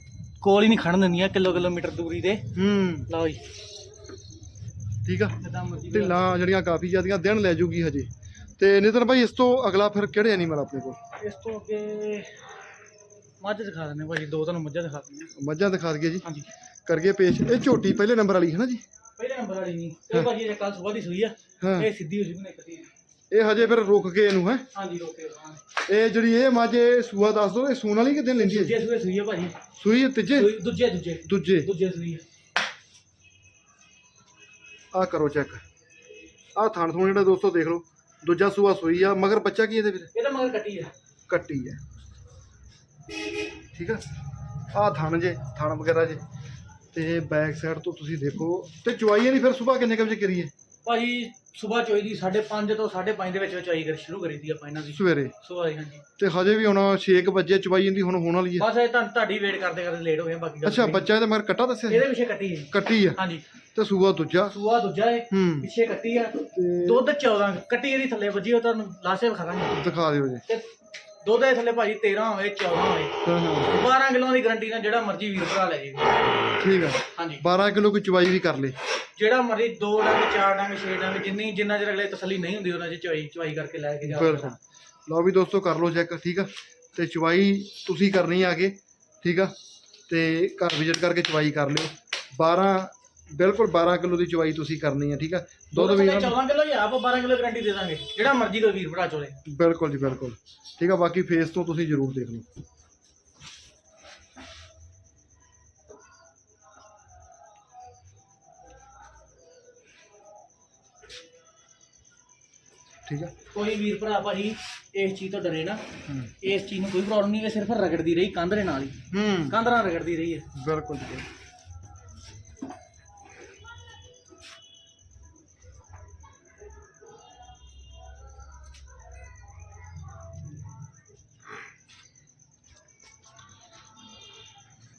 ਕੋਲ ਹੀ ਨਹੀਂ ਖੜਨ ਦਿੰਦੀਆਂ ਕਿਲੋ ਕਿਲੋਮੀਟਰ ਦੂਰੀ ਤੇ। ਹੂੰ। ਲਓ ਜੀ। ਠੀਕ ਆ? ਢਿੱਲਾਂ ਜਿਹੜੀਆਂ ਕਾਫੀ ਜ਼ਿਆਦੀਆਂ ਦਿਨ ਲੈ ਜੂਗੀ ਹਜੇ। ਤੇ ਨਿਤਨ ਭਾਈ ਇਸ ਤੋਂ ਅਗਲਾ ਫਿਰ ਕਿਹੜੇ ਐਨੀਮਲ ਆਪਣੇ ਕੋਲ? ਇਸ ਤੋਂ ਅੱਗੇ ਮੱਝ ਦਿਖਾ ਦਿੰਦੇ ਭਾਜੀ ਦੋ ਤੁਹਾਨੂੰ ਮੱਝਾਂ ਦਿਖਾ ਦਿੰਦੇ। ਮੱਝਾਂ ਦਿਖਾ ਦਈਏ ਜੀ। ਹਾਂਜੀ। ਕਰਗੇ ਪੇਸ਼। ਇਹ ਝੋਟੀ ਪਹਿਲੇ ਨੰਬਰ ਵਾਲੀ ਹੈ ਨਾ ਜੀ? ਪਹਿਲੇ ਨੰਬਰ ਵਾਲੀ ਨਹੀਂ। ਇਹ ਭਾਜੀ ਇਹ ਕੱਲ ਸਵੇਰ ਦੀ ਸੂਈ ਆ। ਇਹ ਸਿੱਧੀ ਹੋ ਜੂਗੀ ਨੇ ਕਦੀ ਇਹ ਹਜੇ ਫਿਰ ਰੁਕ ਕੇ ਇਹਨੂੰ ਹੈ? ਹਾਂਜੀ ਰੋਕੇ ਹਾਂ ਇਹ ਜਿਹੜੀ ਇਹ ਮੱਝ ਇਹ ਸੂਆ ਦੱਸ ਦੋ ਇਹ ਸੂਣ ਵਾਲੀ ਕਿ ਦਿਨ ਲੈਂਦੀ ਹੈ? ਦੂਜੇ ਸੂਏ ਸੂਈ ਆ ਭਾਜੀ। ਸੂਈ ਹੈ ਤੀਜੇ? ਸੂਈ- ਦੂਜੇ ਦੂਜੇ। ਦੂਜੇ। ਦੂਜੇ ਸੂਈ ਆ। ਆ ਕਰੋ ਚੈੱਕ ਆ ਥਣ ਥਣ ਜਿਹੜਾ ਦੋਸਤੋ ਦੇਖ ਲਓ ਦੂਜਾ ਸੂਆ ਸੂਈ ਆ ਮਗਰ ਬੱਚਾ ਕੀ ਇਹਦੇ ਵਿੱਚ ਇਹ ਤਾਂ ਮਗਰ ਕੱਟੀ ਆ। ਕੱਟੀ ਹੈ ਠੀਕ ਆ? ਆ ਥਣ ਜੇ ਥਣ ਵਗੈਰਾ ਜੇ। ਤੇ ਬੈਕ ਸਾਈਡ ਤੋਂ ਤੁਸੀਂ ਦੇਖੋ ਤੇ ਚੁਆਈ ਦੀ ਫਿਰ ਸਵੇਰ ਕਿੰਨੇ ਕੁ ਵਜੇ ਕਰੀਏ? ਭਾਜੀ ਸਵੇਰ ਚੋਈ ਦੀ 5:30 ਤੋਂ 5:30 ਦੇ ਵਿੱਚ ਵਿੱਚ ਆਈ ਕਰ ਸ਼ੁਰੂ ਕਰੀ ਦੀ ਆਪਾਂ ਇਹਨਾਂ ਦੀ। ਸਵੇਰੇ? ਸਵੇਰ ਹਾਂਜੀ। ਤੇ ਹਜੇ ਵੀ ਹੁਣ 6 ਵਜੇ ਚੁਆਈ ਜਾਂਦੀ ਹੁਣ ਹੋਣ ਵਾਲੀ ਹੈ। ਬਸ ਇਹ ਤਾਂ ਤੁਹਾਡੀ ਵੇਟ ਕਰਦੇ ਕਰਦੇ ਲੇਟ ਹੋ ਗਏ ਬਾਕੀ ਗੱਲ ਅੱਛਾ ਨਹੀਂ। ਬੱਚਾ ਇਹਦੇ ਮਗਰ ਕੱਟਾ ਦੱਸਿਆ ਇਹਦੇ ਪਿੱਛੇ ਕੱਟੀ ਹੈ। ਕੱਟੀ ਆ? ਹਾਂਜੀ। ਤੇ ਸੂਆ ਦੂਜਾ? ਸੂਆ ਦੂਜਾ ਹੈ ਹੂੰ। ਪਿੱਛੇ ਕੱਟੀ ਆ। ਦੁੱਧ 14 ਕੱਟੀ ਇਹਦੀ ਥੱਲੇ ਵੱਜੀ ਉਹ ਤੁਹਾਨੂੰ ਲਾਸੇ ਵਿਖਾ ਦਾਂਗੇ ਦਿਖਾ ਦਿਓ ਜੀ। ਤੇ ਦੁੱਧ ਦੇ ਥੱਲੇ ਭਾਜੀ 13 ਹੋਵੇ 14 ਹੋਵੇ ਹਾਂ ਹਾਂ। 12 ਕਿਲੋ ਦੀ ਗਰੰਟੀ ਨਾਲ ਜਿਹੜਾ ਮਰਜ਼ੀ ਵੀਰ ਭਰਾ ਲੈ ਜੇ। ਠੀਕ ਆ। ਹਾਂਜੀ। 12 ਕਿਲੋ ਕੋਈ ਚੁਆਈ ਵੀ ਕਰ ਲੇ। ਜਿਹੜਾ ਮਰਜ਼ੀ ਦੋ ਡੰਗ ਚਾਰ ਡੰਗ ਛੇ ਡੰਗ ਜਿੰਨੀ ਜਿੰਨਾ ਚਿਰ ਅਗਲੇ ਤਸੱਲੀ ਨਹੀਂ ਹੁੰਦੀ ਉਹਨਾਂ 'ਚ ਚਵਾਈ ਚਵਾਈ ਕਰਕੇ ਲੈ ਕੇ ਜਾ ਬਿਲਕੁਲ। ਲਓ ਵੀ ਦੋਸਤੋ ਕਰ ਲਓ ਚੈੱਕ ਠੀਕ ਆ? ਤੇ ਚੁਆਈ ਤੁਸੀਂ ਕਰਨੀ ਆ ਕੇ ਠੀਕ ਆ? ਤੇ ਘਰ ਵਿਜ਼ਿਟ ਕਰਕੇ ਚੁਆਈ ਕਰ ਲਿਓ। 12 ਬਿਲਕੁਲ 12 ਕਿਲੋ ਦੀ ਚੁਆਈ ਤੁਸੀਂ ਕਰਨੀ ਆ ਠੀਕ ਆ? ਦੁੱਧ ਵੀ ਇਹਨਾਂ ਨੂੰ- 14 ਕਿਲੋ ਹੀ ਆਪਾਂ 12 ਕਿਲੋ ਗਰੰਟੀ ਦੇ ਦਾਂਗੇ। ਜਿਹੜਾ ਮਰਜ਼ੀ ਕੋਈ ਵੀਰ ਭਰਾ ਚੋਲੇ। ਬਿਲਕੁਲ ਜੀ ਬਿਲਕੁਲ। ਠੀਕ ਆ ਬਾਕੀ ਫੇਸ ਤੋਂ ਤੁਸੀਂ ਜ਼ਰੂਰ ਦੇਖ ਲਓ। ਠੀਕ ਆ? ਕੋਈ ਵੀਰ ਭਰਾ ਭਾਜੀ ਇਸ ਚੀਜ਼ ਤੋਂ ਡਰੇ ਨਾ। ਇਸ ਚੀਜ਼ ਨੂੰ ਕੋਈ ਪ੍ਰੋਬਲਮ ਨਹੀਂ ਇਹ ਸਿਰਫ ਰਗੜਦੀ ਰਹੀ ਕੰਧ ਦੇ ਨਾਲ ਹੀ। ਹੂੰ। ਕੰਧ ਨਾਲ ਰਗੜਦੀ ਰਹੀ ਹੈ। ਬਿਲਕੁਲ ਜੀ। ਬਿਲਕੁਲ।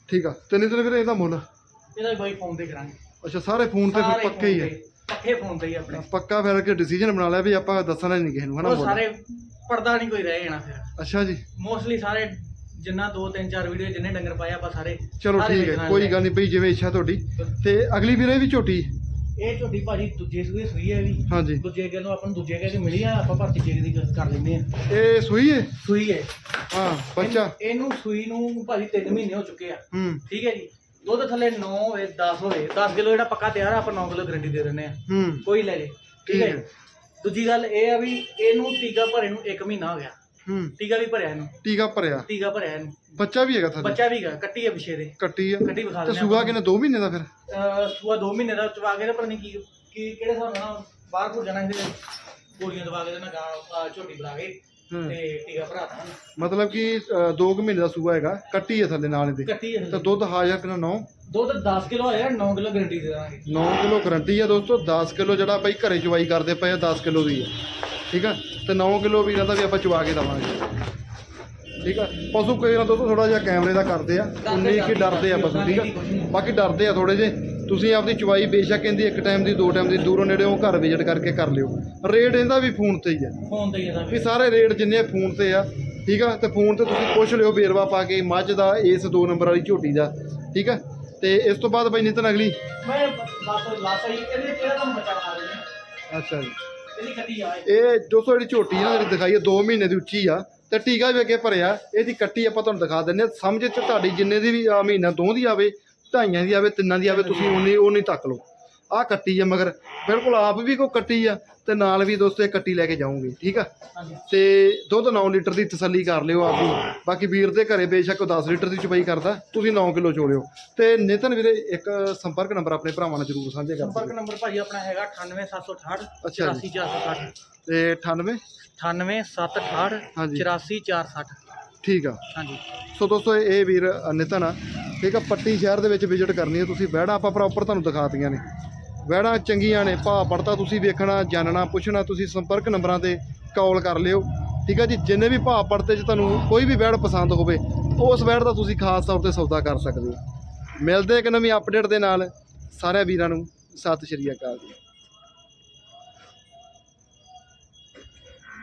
ਠੀਕ ਆ। ਤੇ ਨਹੀਂ ਤੇ ਫਿਰ ਇਹਦਾ ਮੁੱਲ? ਇਹਦਾ ਵੀ ਬਾਈ ਫੋਨ ਤੇ ਕਰਾਂਗੇ। ਅੱਛਾ ਸਾਰੇ ਫੋਨ ਤੇ ਸਾਰੇ ਫਿਰ ਪੱਕੇ ਹੀ ਹੈ ਤੇ, ਪੱਕੇ ਫੋਨ ਤੇ ਹੀ ਆਪਣੇ। ਪੱਕਾ ਫਿਰ ਕੇ ਡਿਸੀਜਨ ਬਣਾ ਲਿਆ ਵੀ ਆਪਾਂ ਦੱਸਣਾ ਨਹੀਂ ਕਿਸੇ ਨੂੰ ਹਨਾ ਉਹ ਸਾਰੇ ਪਰਦਾ ਨਹੀਂ ਕੋਈ ਰਹਿ ਜਾਣਾ ਫਿਰ। ਅੱਛਾ ਜੀ। ਮੋਸਟਲੀ ਸਾਰੇ ਜਿੰਨਾ ਦੋ ਤਿੰਨ ਚਾਰ ਵੀਡੀਓ ਜਿੰਨੇ ਡੰਗਰ ਪਾਏ ਆਪਾਂ ਸਾਰੇ ਚਲੋ ਸਾਰੇ ਠੀਕ ਹੈ ਕੋਈ ਗੱਲ ਨਹੀਂ ਬਈ ਜਿਵੇਂ ਇੱਛਾ ਤੁਹਾਡੀ। ਤੇ ਅਗਲੀ ਵੀਰੇ ਵੀ ਝੋਟੀ? ਇਹ ਝੋਟੀ ਭਾਜੀ ਦੂਜੇ ਸੂਏ ਸੂਈ ਹੈ ਵੀ ਹਾਂਜੀ। ਦੂਜੇ ਆਪਾਂ ਨੂੰ ਦੂਜੇ ਕਿਲੋ ਮਿਲੀ ਆ ਆਪਾਂ ਭਰਤੀ ਜਿਹੜੀ ਦੀ ਗੱਲ ਕਰ ਲੈਂਦੇ ਆ। ਇਹ ਸੂਈ ਹੈ? ਸੂਈ ਹੈ। ਹਾਂ ਬੱਚਾ। ਇਹਨੂੰ- ਇਹਨੂੰ ਸੂਈ ਨੂੰ ਭਾਜੀ 3 ਮਹੀਨੇ ਹੋ ਚੁੱਕੇ ਆ। ਹੂੰ। ਠੀਕ ਹੈ ਜੀ। ਦੁੱਧ ਥੱਲੇ 9 ਹੋਵੇ 10 ਹੋਵੇ 10 ਕਿਲੋ ਜਿਹੜਾ ਪੱਕਾ ਤਿਆਰ ਆ ਆਪਾਂ 9 ਕਿਲੋ ਗਰੰਟੀ ਦੇ ਦਿੰਦੇ ਆ ਹੂੰ। ਕੋਈ ਲੈ ਲੇ ਠੀਕ ਹੈ। ਜੀ। ਦੂਜੀ ਗੱਲ ਇਹ ਆ ਵੀ ਇਹਨੂੰ ਟੀਕਾ ਭਰੇ ਨੂੰ 1 ਮਹੀਨਾ ਹੋ ਗਿਆ। ਹੂੰ। ਟੀਕਾ ਵੀ ਭਰਿਆ ਇਹਨੂੰ। ਟੀਕਾ ਭਰਿਆ। ਟੀਕਾ ਭਰਿਆ ਇਹਨੂੰ। ਬੱਚਾ ਵੀ ਹੈਗਾ ਥੱਲੇ ਬੱਚਾ ਵੀ ਹੈਗਾ ਕੱਟੀ ਆ ਪਿਛੇ ਦੇ। ਕੱਟੀ ਆ। ਕੱਟੀ ਵਿਖਾ ਤੇ ਸੂਆ ਕਿਨੇ 2 ਮਹੀਨੇ ਦਾ ਫਿਰ? ਸੂਆ 2 ਮਹੀਨੇ ਦਾ ਚਵਾ ਕੇ ਤੇ ਪਰ ਨਹੀਂ ਕੀ ਕੀ ਕਿਹੜੇ ਹਿਸਾਬ ਨਾਲ ਬਾਹਰ ਕੋ ਜਾਣਾ ਇਹਦੇ। ਗੋਲੀਆਂ ਦਵਾ ਕੇ ਤੇ ਨਾ ਗਾਂ ਝੋਟੀ ਬਣਾ ਕੇ। ਤੇ ਟੀਕਾ ਮਤਲਬ ਕਿ 2 ਮਹੀਨੇ ਦਾ ਸੂਆ ਹੈਗਾ ਕੱਟੀ ਹੈ ਥੱਲੇ ਨਾਲ ਇਹਦੇ। ਕੱਟੀ ਹੈ ਤੇ ਦੁੱਧ ਹਾਜ਼ਰ ਕਿੰਨਾ 9 ਦੁੱਧ 10 ਕਿਲੋ ਆਇਆ 9 ਕਿਲੋ ਗਰੰਟੀ ਦੇ ਦਾਂਗੇ। 9 ਕਿਲੋ ਗਰੰਟੀ ਆ ਦੋਸਤੋ 10 ਕਿਲੋ ਜਿਹੜਾ ਬਈ ਘਰੇ ਚਵਾਈ ਕਰਦੇ ਪਏ ਆ 10 ਕਿਲੋ ਦੀ ਆ। ਠੀਕ ਆ? ਤੇ 9 ਕਿਲੋ ਵੀਰਾਂ ਦਾ ਵੀ ਆਪਾਂ ਚਵਾ ਕੇ ਦਵਾਂਗੇ। ਠੀਕ ਆ? ਪਸ਼ੂ ਕੋਈ ਨਾ ਦੋਸਤੋ ਥੋੜਾ ਜਿਹਾ ਕੈਮਰੇ ਦਾ ਕਰਦੇ ਆ। ਉਨੀ ਕੀ ਡਰਦੇ ਆ ਪਸ਼ੂ ਠੀਕ ਆ? ਬਾਕੀ ਡਰਦੇ ਆ ਥੋੜੇ ਜੇ ਤੁਸੀਂ ਆਪਦੀ ਚਵਾਈ ਬੇਸ਼ੱਕ ਇਹਦੀ ਇੱਕ ਟਾਈਮ ਦੀ ਦੋ ਟਾਈਮ ਦੀ ਦੂਰੋਂ ਨੇੜੇੋਂ ਘਰ ਵਿਜ਼ਿਟ ਕਰਕੇ ਕਰ ਲਿਓ। ਰੇਟ ਇਹਦਾ ਵੀ ਫੋਨ ਤੇ ਹੀ ਆ। ਫੋਨ ਤੇ ਹੀ ਇਹਦਾ ਵੀ। ਸਾਰੇ ਰੇਟ ਜਿੰਨੇ ਫੋਨ ਤੇ ਆ ਠੀਕ ਆ? ਤੇ ਫੋਨ ਤੇ ਤੁਸੀਂ ਪੁੱਛ ਲਿਓ ਬੇਰਵਾ ਪਾ ਕੇ ਮੱਝ ਦਾ ਇਸ ਦੋ ਨੰਬਰ ਵਾਲੀ ਝੋਟੀ ਦਾ ਠੀਕ ਆ? ਤੇ ਇਸ ਤੋਂ ਬਾਅਦ ਬਈ ਨਿਤਨ ਅਗਲੀ? ਮੈਂ ਬਸ ਲਾਸਾ ਹੀ ਇਹਦੇ ਕਿਹੜਾ ਤੁਹਾਨੂੰ ਬੱਚਾ ਬਣਾ ਦੇਣਾ ਅੱਛਾ ਜੀ। ਇਹਦੀ ਕੱਟੀ ਆ ਇਹ। ਇਹ 200 ਜਿਹੜੀ ਝੋਟੀ ਆ ਨਾ ਜਿਹੜੀ ਦਿਖਾਈ ਹੈ 2 ਮਹੀਨੇ ਦੀ ਉੱਚੀ ਆ। ਤੇ ਟੀਕਾ ਵੀ ਅੱਗੇ ਭਰਿਆ ਇਹਦੀ ਕੱਟੀ ਆਪਾਂ ਤੁਹਾਨੂੰ ਦਿਖਾ ਦਿੰਨੇ ਆ। ਸਮਝ ਚ ਤੁਹਾਡੀ ਜਿੰਨੇ ਦੀ ਵੀ ਆ ਮਹੀਨਾ ਦੋ ਦੀ ਆਵੇ ਢਾਈਆਂ ਦੀ ਆਵੇ ਤਿੰਨਾਂ ਦੀ ਆਵੇ ਤੁਸੀਂ ਉਨੀ ਉਨੀ ਤੱਕ ਲਓ। ਆਹ ਕੱਟੀ ਆ ਮਗਰ ਬਿਲਕੁਲ ਆਪ ਵੀ ਕੋ ਕੱਟੀ ਆ ਤੇ ਨਾਲ ਵੀ ਦੋਸਤੋ ਇਹ ਕੱਟੀ ਲੈ ਕੇ ਜਾਓਗੇ ਠੀਕ ਆ? ਤੇ ਦੁੱਧ 9 ਲੀਟਰ ਦੀ ਤਸੱਲੀ ਕਰ ਲਿਓ ਆਪਦੀ ਬਾਕੀ ਵੀਰ ਦੇ ਘਰੇ ਬੇਸ਼ੱਕ ਉਹ 10 ਲੀਟਰ ਦੀ ਚੁਪਾਈ ਕਰਦਾ ਤੁਸੀਂ 9 ਕਿਲੋ ਚੋਲਿਓ। ਤੇ ਨਿਤਨ ਵੀਰੇ ਇੱਕ ਸੰਪਰਕ ਨੰਬਰ ਆਪਣੇ ਭਰਾਵਾਂ ਨਾਲ ਜਰੂਰ ਸਾਂਝੇ ਕਰ ਸੰਪਰਕ ਨੰਬਰ ਭਾਜੀ ਆਪਣਾ ਹੈਗਾ 98768 ਅੱਛਾ ਜੀ। 84460 ਤੇ 98 98768 ਹਾਂਜੀ। 84460 ਠੀਕ ਆ। ਹਾਂਜੀ। ਸੋ ਦੋਸਤੋ ਇਹ ਵੀਰ ਨਿਤਨ ਆ। ਠੀਕ ਆ ਪੱਟੀ ਸ਼ਹਿਰ ਦੇ ਵਿੱਚ ਵਿਜ਼ਿਟ ਕਰਨੀ ਹੈ ਤੁਸੀਂ। ਵਹਿੜਾ ਆਪਾਂ ਪ੍ਰੋਪਰ ਤੁਹਾਨੂੰ ਦਿਖਾਤੀਆਂ ਨੇ। ਵਹਿੜਾ ਚੰਗੀਆਂ ਨੇ ਭਾਅ ਪੜਤਾ ਤੁਸੀਂ ਵੇਖਣਾ ਜਾਣਨਾ ਪੁੱਛਣਾ ਤੁਸੀਂ ਸੰਪਰਕ ਨੰਬਰਾਂ ਤੇ ਕਾਲ ਕਰ ਲਿਓ। ਠੀਕ ਆ ਜੀ ਜਿੰਨੇ ਵੀ ਭਾਅ ਪੜਤੇ 'ਚ ਤੁਹਾਨੂੰ ਕੋਈ ਵੀ ਵਹਿੜ ਪਸੰਦ ਹੋਵੇ ਉਸ ਵਹਿੜ ਦਾ ਤੁਸੀਂ ਖਾਸ ਤੌਰ ਤੇ ਸੌਦਾ ਕਰ ਸਕਦੇ ਹੋ। ਮਿਲਦੇ ਇੱਕ ਨਵੀਂ ਅਪਡੇਟ ਦੇ ਨਾਲ। ਸਾਰਿਆਂ ਵੀਰਾਂ ਨੂੰ ਸਤਿ ਸ਼੍ਰੀ ਅਕਾਲ ਜੀ।